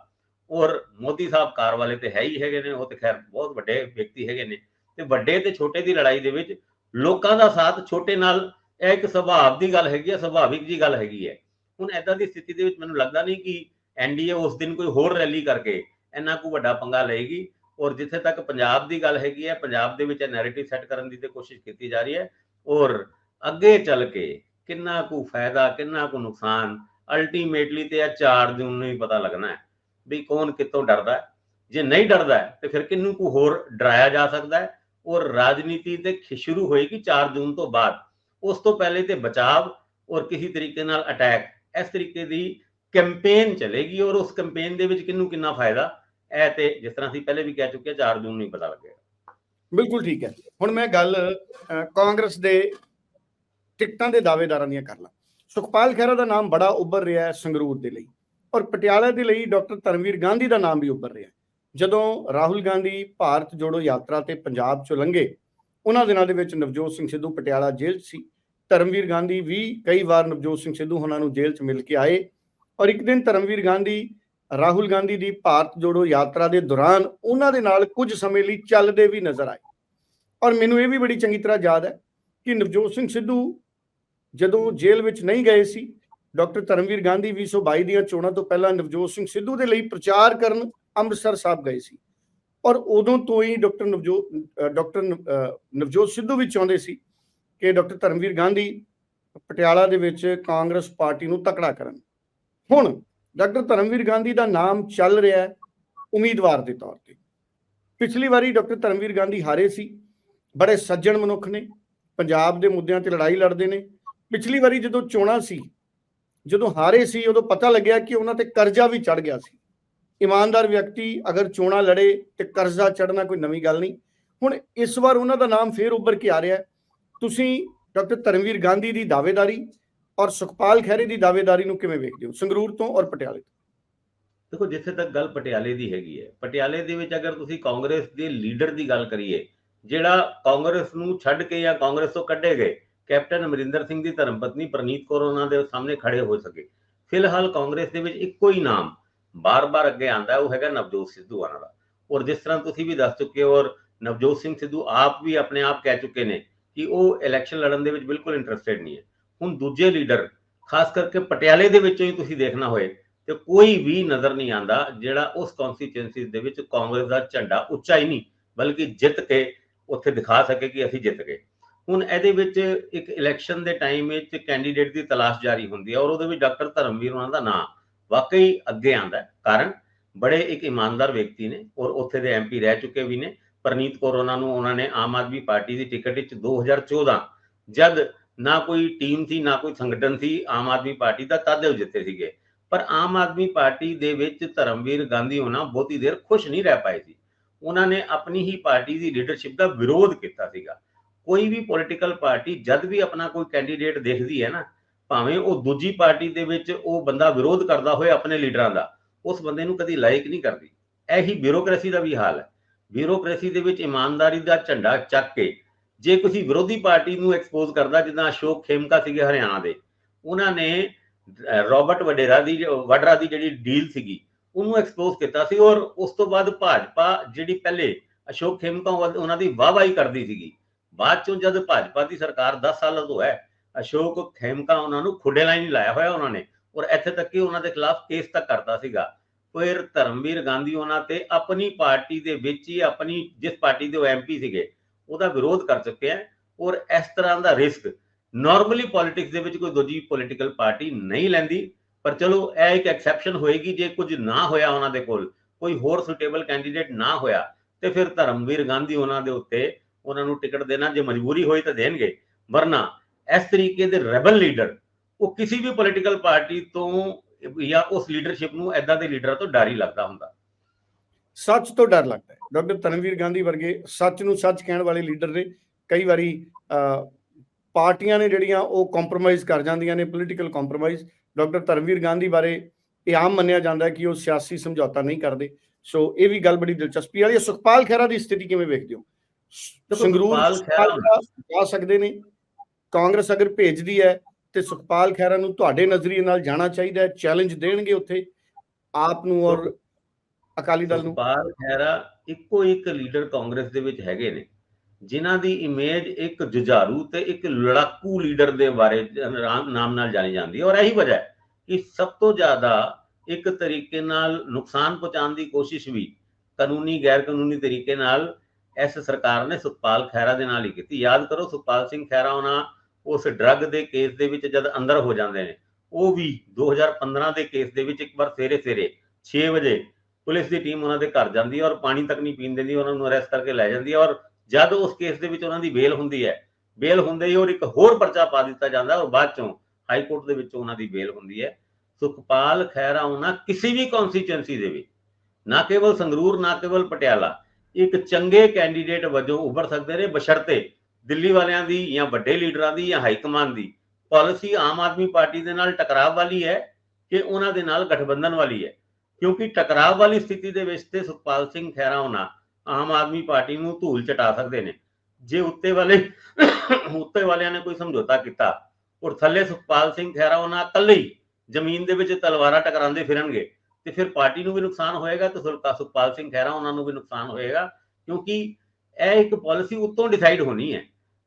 ਔਰ ਮੋਦੀ ਸਾਹਿਬ ਕਾਰ ਵਾਲੇ ਤੇ ਹੈ ਹੀ ਹੈਗੇ ਨੇ, ਉਹ ਤੇ ਖੈਰ ਬਹੁਤ ਵੱਡੇ ਵਿਅਕਤੀ ਹੈਗੇ ਨੇ। ਤੇ ਵੱਡੇ ਤੇ ਛੋਟੇ ਦੀ ਲੜਾਈ ਦੇ ਵਿੱਚ ਲੋਕਾਂ ਦਾ ਸਾਥ ਛੋਟੇ ਨਾਲ, ਇਹ ਇੱਕ ਸੁਭਾਵ ਦੀ ਗੱਲ ਹੈਗੀ ਹੈ, ਸੁਭਾਵਿਕ ਜੀ ਗੱਲ ਹੈਗੀ ਹੈ। ਹੁਣ ਐਦਾਂ ਦੀ ਸਥਿਤੀ ਦੇ ਵਿੱਚ ਮੈਨੂੰ ਲੱਗਦਾ ਨਹੀਂ ਕਿ ਐਨਡੀਏ ਉਸ ਦਿਨ ਕੋਈ ਹੋਰ ਰੈਲੀ ਕਰਕੇ ਇੰਨਾ ਕੋ ਵੱਡਾ ਪੰਗਾ ਲਏਗੀ। ਔਰ ਜਿੱਥੇ ਤੱਕ ਪੰਜਾਬ ਦੀ ਗੱਲ ਹੈਗੀ ਹੈ, ਪੰਜਾਬ ਦੇ ਵਿੱਚ ਇਹ ਨੈਰੇਟਿਵ ਸੈੱਟ ਕਰਨ ਦੀ ਤੇ ਕੋਸ਼ਿਸ਼ ਕੀਤੀ ਜਾ ਰਹੀ ਹੈ ਔਰ ਅੱਗੇ ਚੱਲ ਕੇ ਕਿੰਨਾ ਕੁ ਫਾਇਦਾ, ਕਿੰਨਾ ਕੁ ਨੁਕਸਾਨ ਅਲਟੀਮੇਟਲੀ ਤੇ ਇਹ ਚਾਰ ਜੂਨ ਨੂੰ ਹੀ ਪਤਾ ਲੱਗਣਾ ਹੈ ਵੀ ਕੌਣ ਕਿੱਥੋਂ ਡਰਦਾ ਹੈ। ਜੇ ਨਹੀਂ ਡਰਦਾ ਹੈ, ਤੇ ਫਿਰ ਕਿੰਨੂੰ ਕੋ ਹੋਰ ਡਰਾਇਆ ਜਾ ਸਕਦਾ ਹੈ ਔਰ ਰਾਜਨੀਤੀ ਤੇ ਸ਼ੁਰੂ ਹੋਏਗੀ 4 ਜੂਨ ਤੋਂ ਬਾਅਦ। ਉਸ ਤੋਂ ਪਹਿਲੇ ਤੇ ਬਚਾਵ ਔਰ ਕਿਸੇ ਤਰੀਕੇ ਨਾਲ ਅਟੈਕ ਇਸ ਤਰੀਕੇ ਦੀ ਕੈਂਪੇਨ ਚੱਲੇਗੀ ਔਰ ਉਸ ਕੈਂਪੇਨ ਦੇ ਵਿੱਚ ਕਿੰਨੂੰ ਕਿੰਨਾ ਫਾਇਦਾ ਇਹ ਤੇ ਜਿਸ ਤਰ੍ਹਾਂ ਅਸੀਂ ਪਹਿਲੇ ਵੀ ਕਹਿ ਚੁੱਕੇ ਹਾਂ 4 ਜੂਨ ਨੂੰ ਹੀ ਪਤਾ ਲੱਗੇਗਾ। ਬਿਲਕੁਲ ਠੀਕ ਹੈ। ਹੁਣ ਮੈਂ ਗੱਲ ਕਾਂਗਰਸ ਦੇ ਟਿਕਟਾਂ ਦੇ ਦਾਅਵੇਦਾਰਾਂ ਦੀਆਂ ਕਰ ਲਾਂ। ਸੁਖਪਾਲ ਖਹਿਰਾ ਦਾ ਨਾਮ ਬੜਾ ਉੱਭਰ ਰਿਹਾ ਹੈ ਸੰਗਰੂਰ ਦੇ ਲਈ ਔਰ ਪਟਿਆਲਾ ਦੇ ਲਈ ਡਾਕਟਰ ਧਰਮਵੀਰ ਗਾਂਧੀ ਦਾ ਨਾਮ ਵੀ ਉੱਭਰ ਰਿਹਾ ਜਦੋਂ ਰਾਹੁਲ ਗਾਂਧੀ ਭਾਰਤ ਜੋੜੋ ਯਾਤਰਾ ਤੇ ਪੰਜਾਬ ਚੋਂ ਲੰਘੇ, ਉਹਨਾਂ ਦਿਨਾਂ ਦੇ ਵਿੱਚ ਨਵਜੋਤ ਸਿੰਘ ਸਿੱਧੂ ਪਟਿਆਲਾ ਜੇਲ੍ਹ 'ਚ ਸੀ। ਧਰਮਵੀਰ ਗਾਂਧੀ ਵੀ ਕਈ ਵਾਰ ਨਵਜੋਤ ਸਿੰਘ ਸਿੱਧੂ ਉਹਨਾਂ ਨੂੰ ਜੇਲ੍ਹ 'ਚ ਮਿਲ ਕੇ ਆਏ ਔਰ ਇੱਕ ਦਿਨ ਧਰਮਵੀਰ ਗਾਂਧੀ ਰਾਹੁਲ ਗਾਂਧੀ ਦੀ ਭਾਰਤ ਜੋੜੋ ਯਾਤਰਾ ਦੇ ਦੌਰਾਨ ਉਹਨਾਂ ਦੇ ਨਾਲ ਕੁਝ ਸਮੇਂ ਲਈ ਚੱਲਦੇ ਵੀ ਨਜ਼ਰ ਆਏ। ਔਰ ਮੈਨੂੰ ਇਹ ਵੀ ਬੜੀ ਚੰਗੀ ਤਰ੍ਹਾਂ ਯਾਦ ਹੈ ਕਿ ਨਵਜੋਤ ਸਿੰਘ ਸਿੱਧੂ ਜਦੋਂ ਜੇਲ੍ਹ ਵਿੱਚ ਨਹੀਂ ਗਏ ਸੀ, ਡਾਕਟਰ ਧਰਮਵੀਰ ਗਾਂਧੀ 2022 ਦੀਆਂ ਚੋਣਾਂ ਤੋਂ ਪਹਿਲਾਂ ਨਵਜੋਤ ਸਿੰਘ ਸਿੱਧੂ ਦੇ ਲਈ ਪ੍ਰਚਾਰ ਕਰਨ ਅੰਮ੍ਰਿਤਸਰ ਸਾਹਿਬ ਗਏ ਸੀ। ਔਰ ਉਦੋਂ ਤੋਂ ਹੀ ਡਾਕਟਰ ਨਵਜੋਤ ਡਾਕਟਰ ਨ- ਨਵਜੋਤ ਸਿੱਧੂ ਵੀ ਚਾਹੁੰਦੇ ਸੀ ਕਿ ਡਾਕਟਰ ਧਰਮਵੀਰ ਗਾਂਧੀ ਪਟਿਆਲਾ ਦੇ ਵਿੱਚ ਕਾਂਗਰਸ ਪਾਰਟੀ ਨੂੰ ਤਕੜਾ ਕਰਨ। ਹੁਣ ਡਾਕਟਰ ਧਰਮਵੀਰ ਗਾਂਧੀ ਦਾ ਨਾਮ ਚੱਲ ਰਿਹਾ ਹੈ ਉਮੀਦਵਾਰ ਦੇ ਤੌਰ ਤੇ। ਪਿਛਲੀ ਵਾਰੀ ਡਾਕਟਰ ਧਰਮਵੀਰ ਗਾਂਧੀ ਹਾਰੇ ਸੀ, ਬੜੇ ਸੱਜਣ ਮਨੁੱਖ ਨੇ, ਪੰਜਾਬ ਦੇ ਮੁੱਦਿਆਂ ਤੇ ਲੜਾਈ ਲੜਦੇ ਨੇ। ਪਿਛਲੀ ਵਾਰੀ ਜਦੋਂ ਚੋਣਾਂ ਸੀ, ਜਦੋਂ ਹਾਰੇ ਸੀ, ਉਦੋਂ ਪਤਾ ਲੱਗਿਆ ਕਿ ਉਹਨਾਂ ਤੇ ਕਰਜ਼ਾ ਵੀ ਚੜ ਗਿਆ ਸੀ। ਇਮਾਨਦਾਰ ਵਿਅਕਤੀ ਅਗਰ ਚੋਣਾਂ ਲੜੇ ਤੇ ਕਰਜ਼ਾ ਚੜਨਾ ਕੋਈ ਨਵੀਂ ਗੱਲ ਨਹੀਂ। ਹੁਣ ਇਸ ਵਾਰ ਉਹਨਾਂ ਦਾ ਨਾਮ ਫੇਰ ਉੱਭਰ ਕੇ ਆ ਰਿਹਾ ਤੁਸੀਂ ਡਾਕਟਰ ਧਰਮਵੀਰ ਗਾਂਧੀ ਦੀ ਦਾਅਵੇਦਾਰੀ ਔਰ ਸੁਖਪਾਲ ਖਹਿਰੇ ਦੀ ਦਾਅਵੇਦਾਰੀ ਨੂੰ ਕਿਵੇਂ ਵੇਖਦੇ ਹੋ? ਸੰਗਰੂਰ ਤੋਂ ਔਰ ਪਟਿਆਲੇ ਤੋਂ? ਦੇਖੋ, ਜਿੱਥੇ ਤੱਕ ਗੱਲ ਪਟਿਆਲੇ ਦੀ ਹੈਗੀ ਹੈ, ਪਟਿਆਲੇ ਦੇ ਵਿੱਚ ਅਗਰ ਤੁਸੀਂ ਕਾਂਗਰਸ ਦੇ ਲੀਡਰ ਦੀ ਗੱਲ ਕਰੀਏ, ਜਿਹੜਾ ਕਾਂਗਰਸ ਨੂੰ ਛੱਡ ਕੇ ਜਾਂ ਕਾਂਗਰਸ ਤੋਂ ਕੱਢੇ ਗਏ, ਕੈਪਟਨ ਅਮਰਿੰਦਰ ਸਿੰਘ ਦੀ ਧਰਮ ਪਤਨੀ ਪ੍ਰਨੀਤ ਕੌਰ ਉਹਨਾਂ ਦੇ ਸਾਹਮਣੇ ਖੜੇ ਹੋ ਸਕੇ। ਫਿਲਹਾਲ ਕਾਂਗਰਸ ਦੇ ਵਿੱਚ ਇੱਕੋ ਹੀ ਨਾਮ ਬਾਰ-ਬਾਰ ਅੱਗੇ ਆਂਦਾ ਉਹ ਹੈਗਾ ਨਵਜੋਤ ਸਿੱਧੂ ਉਹਨਾਂ ਦਾ। ਔਰ ਜਿਸ ਤਰ੍ਹਾਂ ਤੁਸੀਂ ਵੀ ਦੱਸ ਚੁੱਕੇ ਹੋ, ਔਰ ਨਵਜੋਤ ਸਿੰਘ ਸਿੱਧੂ ਆਪ ਵੀ ਆਪਣੇ ਆਪ ਕਹਿ ਚੁੱਕੇ ਨੇ ਕਿ ਉਹ ਇਲੈਕਸ਼ਨ ਲੜਨ ਦੇ ਵਿੱਚ ਬਿਲਕੁਲ ਇੰਟਰਸਟਿਡ ਨਹੀਂ ਹੈ। ਹੁਣ ਦੂਜੇ ਲੀਡਰ, ਖਾਸ ਕਰਕੇ ਪਟਿਆਲੇ ਦੇ ਵਿੱਚੋਂ ਹੀ ਤੁਸੀਂ ਦੇਖਣਾ ਹੋਏ, ਤੇ ਕੋਈ ਵੀ ਨਜ਼ਰ ਨਹੀਂ ਆਂਦਾ ਜਿਹੜਾ ਉਸ ਕਨਸਟੀਚੁਐਂਸੀ ਦੇ ਵਿੱਚ ਕਾਂਗਰਸ ਦਾ ਝੰਡਾ ਉੱਚਾ ਹੀ ਨਹੀਂ, ਬਲਕਿ ਜਿੱਤ ਕੇ ਉੱਥੇ ਦਿਖਾ ਸਕੇ ਕਿ ਅਸੀਂ ਜਿੱਤ ਗਏ। ਹੁਣ ਇਹਦੇ ਵਿੱਚ ਇੱਕ ਇਲੈਕਸ਼ਨ ਦੇ ਟਾਈਮ ਵਿੱਚ ਕੈਂਡੀਡੇਟ ਦੀ ਤਲਾਸ਼ ਜਾਰੀ ਹੁੰਦੀ ਹੈ ਔਰ ਉਹਦੇ ਵਿੱਚ ਡਾਕਟਰ ਧਰਮਵੀਰ ਉਹਨਾਂ ਦਾ ਨਾਂ ਵਾਕਈ ਅੱਗੇ ਆਂਦਾ ਕਾਰਨ, ਬੜੇ ਇੱਕ ਇਮਾਨਦਾਰ ਵਿਅਕਤੀ ਨੇ ਔਰ ਉੱਥੇ ਦੇ ਐਮਪੀ ਰਹਿ ਚੁੱਕੇ ਵੀ ਨੇ। ਪਰਨੀਤ ਕੌਰ ਉਹਨਾਂ ਨੂੰ, ਉਹਨਾਂ ਨੇ ਆਮ ਆਦਮੀ ਪਾਰਟੀ ਦੀ ਟਿਕਟ ਵਿੱਚ 2014 ਜਦ ਨਾ ਕੋਈ ਟੀਮ ਸੀ, ਨਾ ਕੋਈ ਸੰਗਠਨ ਸੀ, ਆਮ ਆਦਮੀ ਪਾਰਟੀ ਦਾ ਤਦ ਉਹ ਜਿੱਤੇ ਸੀਗੇ। ਪਰ ਆਮ ਆਦਮੀ ਪਾਰਟੀ ਦੇ ਵਿੱਚ ਧਰਮਵੀਰ ਗਾਂਧੀ ਹੋਣਾ ਬਹੁਤੀ ਦੇਰ ਖੁਸ਼ ਨਹੀਂ ਰਹਿ ਪਾਏ ਸੀ। ਉਹਨਾਂ ਨੇ ਆਪਣੀ ਹੀ ਪਾਰਟੀ ਦੀ ਲੀਡਰਸ਼ਿਪ ਦਾ ਵਿਰੋਧ ਕੀਤਾ ਸੀਗਾ। ਕੋਈ ਵੀ ਪੋਲੀਟੀਕਲ ਪਾਰਟੀ ਜਦ ਵੀ ਆਪਣਾ ਕੋਈ ਕੈਂਡੀਡੇਟ ਦੇਖਦੀ ਹੈ ਨਾ, ਭਾਵੇਂ ਉਹ ਦੂਜੀ ਪਾਰਟੀ ਦੇ ਵਿੱਚ ਉਹ ਬੰਦਾ ਵਿਰੋਧ ਕਰਦਾ ਹੋਏ ਆਪਣੇ ਲੀਡਰਾਂ ਦਾ, ਉਸ ਬੰਦੇ ਨੂੰ ਕਦੀ ਲਾਇਕ ਨਹੀਂ ਕਰਦੀ। ਇਹੀ ਬਿਊਰੋਕ੍ਰੇਸੀ ਦਾ ਵੀ ਹਾਲ ਹੈ। ਬਿਊਰੋਕ੍ਰੇਸੀ ਦੇ ਵਿੱਚ ਇਮਾਨਦਾਰੀ ਦਾ ਝੰਡਾ ਚੱਕ ਕੇ ਜੇ ਤੁਸੀਂ ਵਿਰੋਧੀ ਪਾਰਟੀ ਨੂੰ ਐਕਸਪੋਜ਼ ਕਰਦਾ, ਜਿੱਦਾਂ ਅਸ਼ੋਕ ਖੇਮਕਾ ਸੀਗੇ ਹਰਿਆਣਾ ਦੇ, ਉਹਨਾਂ ਨੇ ਰਾਬਰਟ ਵਡੇਰਾ ਦੀ, ਵਡਰਾ ਦੀ ਜਿਹੜੀ ਡੀਲ ਸੀਗੀ, ਉਹਨੂੰ ਐਕਸਪੋਜ਼ ਕੀਤਾ ਸੀ ਔਰ ਉਸ ਤੋਂ ਬਾਅਦ ਭਾਜਪਾ ਜਿਹੜੀ ਪਹਿਲੇ ਅਸ਼ੋਕ ਖੇਮਕਾ ਉਹਨਾਂ ਦੀ ਵਾਹਵਾਹੀ ਕਰਦੀ ਸੀਗੀ। ਬਾਅਦ ਚੋਂ ਜਦ ਭਾਜਪਾ ਦੀ ਸਰਕਾਰ 10 ਸਾਲਾਂ ਤੋਂ ਹੈ, ਅਸ਼ੋਕ ਖੇਮਕਾ ਉਹਨਾਂ ਨੂੰ ਖੁੱਡੇ ਲਾਈਨ ਲਾਇਆ ਹੋਇਆ ਉਹਨਾਂ ਨੇ ਔਰ ਇੱਥੇ ਤੱਕ ਕਿ ਉਹਨਾਂ ਦੇ ਖਿਲਾਫ ਕੇਸ ਤੱਕ ਕਰਦਾ ਸੀਗਾ। ਫਿਰ ਧਰਮਵੀਰ ਗਾਂਧੀ ਉਹਨਾਂ ਤੇ ਆਪਣੀ ਪਾਰਟੀ ਦੇ ਵਿੱਚ ਹੀ, ਆਪਣੀ ਜਿਸ ਪਾਰਟੀ ਦੇ ਉਹ ਐਮਪੀ ਸੀਗੇ ਉਹਦਾ ਵਿਰੋਧ ਕਰ ਚੁੱਕਿਆ ਹੈ ਔਰ ਇਸ ਤਰ੍ਹਾਂ ਦਾ ਰਿਸਕ ਨਾਰਮਲੀ ਪੋਲਿਟਿਕਸ ਦੇ ਵਿੱਚ ਕੋਈ ਦੂਜੀ ਪੋਲੀਟੀਕਲ ਪਾਰਟੀ ਨਹੀਂ ਲੈਂਦੀ, ਪਰ ਚਲੋ ਇਹ ਇੱਕ ਐਕਸੈਪਸ਼ਨ ਹੋਏਗੀ, ਜੇ ਕੁਝ ਨਾ ਹੋਇਆ ਉਹਨਾਂ ਦੇ ਕੋਲ, ਕੋਈ ਹੋਰ ਸੁਟੇਬਲ ਕੈਂਡੀਡੇਟ ਨਾ ਹੋਇਆ, ਤੇ ਫਿਰ ਧਰਮਵੀਰ ਗਾਂਧੀ ਉਹਨਾਂ ਦੇ ਉੱਤੇ ਉਹਨਾਂ ਨੂੰ ਟਿਕਟ ਦੇਣਾ, ਜੇ ਮਜਬੂਰੀ ਹੋਈ ਤਾਂ ਦੇਣਗੇ। ਵਰਨਾ ਇਸ ਤਰੀਕੇ ਦੇ ਰੈਬਲ ਲੀਡਰ ਉਹ ਕਿਸੇ ਵੀ ਪੋਲੀਟੀਕਲ ਪਾਰਟੀ ਤੋਂ ਜਾਂ ਉਸ ਲੀਡਰਸ਼ਿਪ ਨੂੰ ਐਦਾਂ ਦੇ ਲੀਡਰਾਂ ਤੋਂ ਡਰ ਹੀ ਲੱਗਦਾ ਹੁੰਦਾ। ਸੱਚ ਤੋਂ ਡਰ ਲੱਗਦਾ ਹੈ। ਡਾਕਟਰ ਧਰਮਵੀਰ ਗਾਂਧੀ ਵਰਗੇ ਸੱਚ ਨੂੰ ਸੱਚ ਕਹਿਣ ਵਾਲੇ ਲੀਡਰ ਨੇ ਕਈ ਵਾਰੀ ਪਾਰਟੀਆਂ ਨੇ ਜਿਹੜੀਆਂ ਉਹ ਕੰਪਰੋਮਾਈਜ਼ ਕਰ ਜਾਂਦੀਆਂ ਨੇ political compromise doctor Dharamvir Gandhi ਬਾਰੇ ਇਹ ਆਮ ਮੰਨਿਆ ਜਾਂਦਾ ਹੈ ਕਿ ਉਹ ਸਿਆਸੀ ਸਮਝੌਤਾ ਨਹੀਂ ਕਰਦੇ। ਸੋ ਇਹ ਵੀ ਗੱਲ ਬੜੀ ਦਿਲਚਸਪੀ ਵਾਲੀ ਹੈ। ਸੁਖਪਾਲ ਖਹਿਰਾ ਦੀ ਸਥਿਤੀ ਕਿਵੇਂ ਵੇਖਦੇ ਹੋ? ਸੰਗਰੂਰ ਜਾ ਸਕਦੇ ਨੇ। ਕਾਂਗਰਸ ਅਗਰ ਭੇਜਦੀ ਹੈ ਤੇ ਸੁਖਪਾਲ ਖਹਿਰਾ ਨੂੰ ਤੁਹਾਡੇ ਨਜ਼ਰੀਏ ਨਾਲ ਜਾਣਾ ਚਾਹੀਦਾ ਹੈ ਚੈਲੰਜ ਦੇਣਗੇ ਉੱਥੇ। ਆਪ ਨੂੰ ਔਰ ਅਕਾਲੀ ਦਲ ਨੂੰ। ਸੁਖਪਾਲ ਖਹਿਰਾ ਇੱਕੋ ਇੱਕ ਲੀਡਰ ਕਾਂਗਰਸ ਦੇ ਵਿੱਚ ਹੈਗੇ ਨੇ, ਜਿਨ੍ਹਾਂ ਦੀ ਇਮੇਜ ਇੱਕ ਜੁਝਾਰੂ ਤੇ ਇੱਕ ਲੜਾਕੂ ਲੀਡਰ ਦੇ ਬਾਰੇ ਨਾਮ ਨਾਲ ਜਾਣੀ ਜਾਂਦੀ ਹੈ। ਔਰ ਇਹੀ ਵਜ੍ਹਾ ਹੈ ਕਿ ਸਭ ਤੋਂ ਜ਼ਿਆਦਾ ਇੱਕ ਤਰੀਕੇ ਨਾਲ ਨੁਕਸਾਨ ਪਹੁੰਚਾਉਣ ਦੀ ਕੋਸ਼ਿਸ਼ ਵੀ ਕਾਨੂੰਨੀ ਗੈਰ ਕਾਨੂੰਨੀ ਤਰੀਕੇ ਨਾਲ ਇਸ ਸਰਕਾਰ ਨੇ ਸੁਖਪਾਲ ਖਹਿਰਾ ਦੇ ਨਾਲ ਹੀ ਕੀਤੀ। ਯਾਦ ਕਰੋ, ਸੁਖਪਾਲ ਸਿੰਘ ਖਹਿਰਾ ਉਹਨਾਂ ਉਸ ਡਰੱਗ ਦੇ ਕੇਸ ਦੇ ਵਿੱਚ ਜਦ ਅੰਦਰ ਹੋ ਜਾਂਦੇ ਨੇ, ਉਹ ਵੀ 2015 ਦੇ ਕੇਸ ਦੇ ਵਿੱਚ ਇੱਕ ਵਾਰ ਸਵੇਰੇ ਸਵੇਰੇ 6 ਵਜੇ ਪੁਲਿਸ ਦੀ ਟੀਮ ਉਹਨਾਂ ਦੇ ਘਰ ਜਾਂਦੀ ਹੈ ਔਰ ਪਾਣੀ ਤੱਕ ਨਹੀਂ ਪੀਣ ਦਿੰਦੀ, ਉਹਨਾਂ ਨੂੰ ਅਰੈਸਟ ਕਰਕੇ ਲੈ ਜਾਂਦੀ ਹੈ ਔਰ ਜਦ ਉਸ ਕੇਸ ਦੇ ਵਿੱਚ ਉਹਨਾਂ ਦੀ ਬੇਲ ਹੁੰਦੀ ਹੈ ਬੇਲ ਹੁੰਦੇ ਹੀ ਔਰ ਇੱਕ ਹੋਰ ਪਰਚਾ ਪਾ ਦਿੱਤਾ ਜਾਂਦਾ ਔਰ ਬਾਅਦ ਚੋਂ ਹਾਈ ਕੋਰਟ ਦੇ ਵਿੱਚ ਉਹਨਾਂ ਦੀ ਬੇਲ ਹੁੰਦੀ ਹੈ। ਸੁਖਪਾਲ ਖਹਿਰਾ, ਉਹਨਾਂ ਕਿਸੇ ਵੀ ਕਨਸਟੀਚੁਐਂਸੀ ਦੇ ਵਿੱਚ, ਨਾ ਕੇਵਲ ਸੰਗਰੂਰ, ਨਾ ਕੇਵਲ ਪਟਿਆਲਾ, ਇੱਕ ਚੰਗੇ ਕੈਂਡੀਡੇਟ ਵਜੋਂ ਉੱਭਰ ਸਕਦੇ ਨੇ ਬਸ਼ਰਤੇ ਦਿੱਲੀ ਵਾਲਿਆਂ ਦੀ ਜਾਂ ਵੱਡੇ ਲੀਡਰਾਂ ਦੀ ਜਾਂ ਹਾਈ ਕਮਾਂਡ ਦੀ। ਪਾਲਿਸੀ ਆਮ ਆਦਮੀ ਪਾਰਟੀ ਦੇ ਨਾਲ ਟਕਰਾਅ ਵਾਲੀ ਹੈ ਕਿ ਉਹਨਾਂ ਦੇ ਨਾਲ ਗਠਬੰਧਨ ਵਾਲੀ ਹੈ। ਕਿਉਂਕਿ ਟਕਰਾਅ ਵਾਲੀ ਸਥਿਤੀ ਦੇ ਵਿੱਚ ਤੇ ਸੁਖਪਾਲ ਸਿੰਘ ਖਹਿਰਾ ਹੋਣਾ ਆਮ ਆਦਮੀ ਪਾਰਟੀ ਨੂੰ ਧੂਲ ਚਟਾ ਸਕਦੇ ਨੇ। ਜੇ ਉੱਤੇ ਵਾਲੇ, ਉੱਤੇ ਵਾਲਿਆਂ ਨੇ ਕੋਈ ਸਮਝੌਤਾ ਕੀਤਾ ਔਰ ਥੱਲੇ ਸੁਖਪਾਲ ਸਿੰਘ ਖਹਿਰਾ ਉਹਨਾਂ ਇਕੱਲੇ ਹੀ ਜ਼ਮੀਨ ਦੇ ਵਿੱਚ ਤਲਵਾਰਾਂ ਟਕਰਾਉਂਦੇ ਫਿਰਨਗੇ, ਤੇ ਫਿਰ ਪਾਰਟੀ ਨੂੰ ਵੀ ਨੁਕਸਾਨ ਹੋਏਗਾ ਤੇ ਸੁਖਪਾਲ ਸੁਖਪਾਲ ਸਿੰਘ ਖਹਿਰਾ ਉਹਨਾਂ ਨੂੰ ਵੀ ਨੁਕਸਾਨ ਹੋਏਗਾ। ਕਿਉਂਕਿ ਇਹ ਇੱਕ ਪਾਲਿਸੀ ਉੱਤੋਂ ਡਿਸਾਈਡ ਹੋਣੀ ਹੈ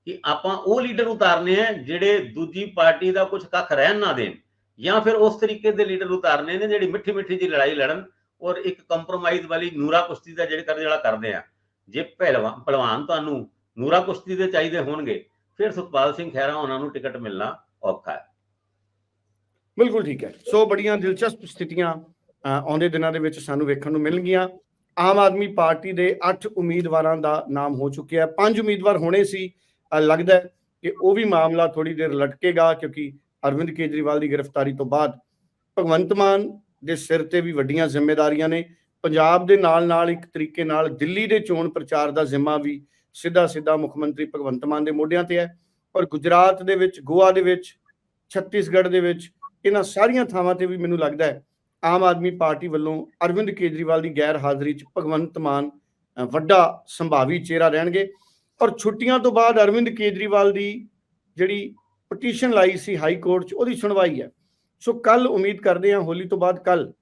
ਕਿ ਆਪਾਂ ਉਹ ਲੀਡਰ ਉਤਾਰਨੇ ਆ ਜਿਹੜੇ ਦੂਜੀ ਪਾਰਟੀ ਦਾ ਕੁਝ ਕੱਖ ਰਹਿਣ ਨਾ ਦੇਣ। ਜਾਂ ਫਿਰ ਉਸ ਤਰੀਕੇ ਦੇ ਲੀਡਰ ਉਤਾਰਨੇ ਨੇ ਜਿਹੜੀ ਮਿੱਠੀ ਮਿੱਠੀ ਜੀ ਲੜਾਈ ਲੜਨ ਔਰ ਇੱਕ ਕੰਪਰੋਮਾਈਜ਼ ਵਾਲੀ ਨੂਰਾ ਕੁਸ਼ਤੀ ਦਾ ਜਿਹੜੇ ਕਰ ਜਿਹੜਾ ਕਰਦੇ ਆ। ਜੇ ਪਹਿਲਵਾਨ ਪਹਿਲਵਾਨ ਤੁਹਾਨੂੰ ਨੂਰਾ ਕੁਸ਼ਤੀ ਦੇ ਚਾਹੀਦੇ ਹੋਣਗੇ ਫਿਰ ਸੁਖਪਾਲ ਸਿੰਘ ਖਹਿਰਾ ਉਹਨਾਂ ਨੂੰ ਟਿਕਟ ਮਿਲਣਾ ਔਖਾ ਹੈ। ਬਿਲਕੁਲ ਠੀਕ ਹੈ। ਸੋ ਬੜੀਆਂ ਦਿਲਚਸਪ ਸਥਿਤੀਆਂ ਅ, ਆਉਂਦੇ ਦਿਨਾਂ ਦੇ ਵਿੱਚ ਸਾਨੂੰ ਵੇਖਣ ਨੂੰ ਮਿਲਣਗੀਆਂ। ਆਮ ਆਦਮੀ ਪਾਰਟੀ ਦੇ 8 ਉਮੀਦਵਾਰਾਂ ਦਾ ਨਾਮ ਹੋ ਚੁੱਕਿਆ ਹੈ। ਪੰਜ ਉਮੀਦਵਾਰ ਹੋਣੇ ਸੀ। ਲੱਗਦਾ ਕਿ ਉਹ ਵੀ ਮਾਮਲਾ ਥੋੜੀ ਦੇਰ ਲਟਕੇਗਾ ਕਿਉਂਕਿ ਅਰਵਿੰਦ ਕੇਜਰੀਵਾਲ ਦੀ ਗ੍ਰਿਫਤਾਰੀ ਤੋਂ ਬਾਅਦ ਭਗਵੰਤ ਮਾਨ ਦੇ ਸਿਰ ਤੇ ਵੀ ਵੱਡੀਆਂ ਜ਼ਿੰਮੇਵਾਰੀਆਂ ਨੇ। ਪੰਜਾਬ ਦੇ ਨਾਲ ਨਾਲ ਇੱਕ ਤਰੀਕੇ ਨਾਲ ਦਿੱਲੀ ਦੇ ਚੋਣ ਪ੍ਰਚਾਰ ਦਾ ਜ਼ਿੰਮਾ ਵੀ ਸਿੱਧਾ ਸਿੱਧਾ ਮੁੱਖ ਮੰਤਰੀ ਭਗਵੰਤ ਮਾਨ ਦੇ ਮੋਢਿਆਂ ਤੇ ਹੈ। ਪਰ ਗੁਜਰਾਤ ਦੇ ਵਿੱਚ, ਗੋਆ ਦੇ ਵਿੱਚ, ਛੱਤੀਸਗੜ੍ਹ ਦੇ ਵਿੱਚ ਇਹਨਾਂ ਸਾਰੀਆਂ ਥਾਵਾਂ ਤੇ ਵੀ ਮੈਨੂੰ ਲੱਗਦਾ ਹੈ ਆਮ ਆਦਮੀ ਪਾਰਟੀ ਵੱਲੋਂ ਅਰਵਿੰਦ ਕੇਜਰੀਵਾਲ ਦੀ ਗੈਰ ਹਾਜ਼ਰੀ 'ਚ ਭਗਵੰਤ ਮਾਨ ਵੱਡਾ ਸੰਭਾਵੀ ਚਿਹਰਾ ਰਹਿਣਗੇ। ਔਰ ਛੁੱਟੀਆਂ ਤੋਂ ਬਾਅਦ ਅਰਵਿੰਦ ਕੇਜਰੀਵਾਲ ਦੀ ਜਿਹੜੀ ਪਟੀਸ਼ਨ ਲਾਈ ਸੀ ਹਾਈ ਕੋਰਟ 'ਚ ਉਹਦੀ ਸੁਣਵਾਈ ਹੈ। ਸੋ ਕੱਲ ਉਮੀਦ ਕਰਦੇ ਹਾਂ ਹੋਲੀ ਤੋਂ ਬਾਅਦ ਕੱਲ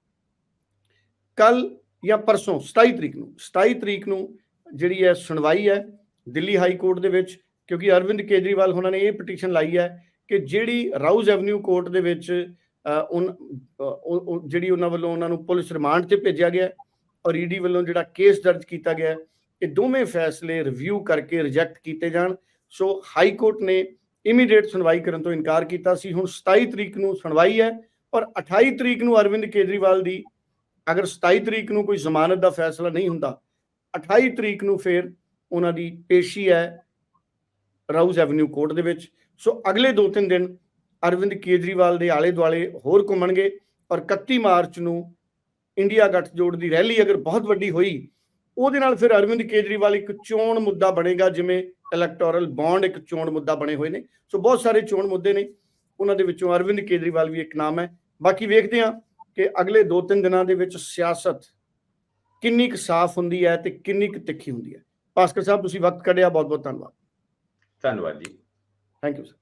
ਕੱਲ ਜਾਂ ਪਰਸੋਂ 27 ਤਰੀਕ ਨੂੰ 27 ਤਰੀਕ ਨੂੰ ਜਿਹੜੀ ਹੈ ਸੁਣਵਾਈ ਹੈ ਦਿੱਲੀ ਹਾਈ ਕੋਰਟ ਦੇ ਵਿੱਚ ਕਿਉਂਕਿ ਅਰਵਿੰਦ ਕੇਜਰੀਵਾਲ ਉਹਨਾਂ ਨੇ ਇਹ ਪਟੀਸ਼ਨ ਲਾਈ ਹੈ ਕਿ ਜਿਹੜੀ ਰਾਊਜ਼ ਐਵਨਿਊ ਕੋਰਟ ਦੇ ਵਿੱਚ ਅ, ਜਿਹੜੀ ਉਹਨਾਂ ਵੱਲੋਂ ਉਹਨਾਂ ਨੂੰ ਪੁਲਿਸ ਰਿਮਾਂਡ ਤੇ ਭੇਜਿਆ ਗਿਆ ਹੈ ਔਰ ਈਡੀ ਵੱਲੋਂ ਜਿਹੜਾ ਕੇਸ ਦਰਜ ਕੀਤਾ ਗਿਆ ਇਹ ਦੋਵੇਂ ਫੈਸਲੇ ਰਿਵਿਊ ਕਰਕੇ ਰਿਜੈਕਟ ਕੀਤੇ ਜਾਣ। ਸੋ ਹਾਈ ਕੋਰਟ ਨੇ ਇਮੀਡੀਏਟ ਸੁਣਵਾਈ ਕਰਨ ਤੋਂ ਇਨਕਾਰ ਕੀਤਾ ਸੀ। ਹੁਣ 27 ਤਰੀਕ ਨੂੰ ਸੁਣਵਾਈ ਹੈ ਔਰ 28 ਤਰੀਕ ਨੂੰ ਅਰਵਿੰਦ ਕੇਜਰੀਵਾਲ ਦੀ ਅਗਰ 27 ਤਰੀਕ ਨੂੰ ਕੋਈ ਜ਼ਮਾਨਤ ਦਾ ਫੈਸਲਾ ਨਹੀਂ ਹੁੰਦਾ 28 ਤਰੀਕ ਨੂੰ ਫਿਰ ਉਹਨਾਂ ਦੀ ਪੇਸ਼ੀ ਹੈ ਰਾਊਜ਼ ਐਵਨਿਊ ਕੋਰਟ ਦੇ ਵਿੱਚ। ਸੋ ਅਗਲੇ 2-3 ਦਿਨ ਅਰਵਿੰਦ ਕੇਜਰੀਵਾਲ ਦੇ ਆਲੇ ਦੁਆਲੇ ਹੋਰ ਘੁੰਮਣਗੇ ਔਰ 31 ਮਾਰਚ ਨੂੰ ਇੰਡੀਆ ਗੱਠਜੋੜ ਦੀ ਰੈਲੀ ਅਗਰ ਬਹੁਤ ਵੱਡੀ ਹੋਈ, ਉਹਦੇ ਨਾਲ ਫਿਰ ਅਰਵਿੰਦ ਕੇਜਰੀਵਾਲ ਇੱਕ ਚੋਣ ਮੁੱਦਾ ਬਣੇਗਾ, ਜਿਵੇਂ ਇਲੈਕਟੋਰਲ ਬੌਂਡ ਇੱਕ ਚੋਣ ਮੁੱਦਾ ਬਣੇ ਹੋਏ ਨੇ। ਸੋ ਬਹੁਤ ਸਾਰੇ ਚੋਣ ਮੁੱਦੇ ਨੇ। ਉਹਨਾਂ ਦੇ ਵਿੱਚੋਂ ਅਰਵਿੰਦ ਕੇਜਰੀਵਾਲ ਵੀ ਇੱਕ ਨਾਮ ਹੈ। ਬਾਕੀ ਵੇਖਦੇ ਹਾਂ ਕਿ ਅਗਲੇ 2-3 ਦਿਨਾਂ ਦੇ ਵਿੱਚ ਸਿਆਸਤ ਕਿੰਨੀ ਕੁ ਸਾਫ਼ ਹੁੰਦੀ ਹੈ ਤੇ ਕਿੰਨੀ ਕੁ ਤਿੱਖੀ ਹੁੰਦੀ ਹੈ। ਭਾਸਕਰ ਸਾਹਿਬ ਤੁਸੀਂ ਵਕਤ ਕੱਢਿਆ। ਬਹੁਤ ਬਹੁਤ ਧੰਨਵਾਦ। ਧੰਨਵਾਦ ਜੀ। Thank you sir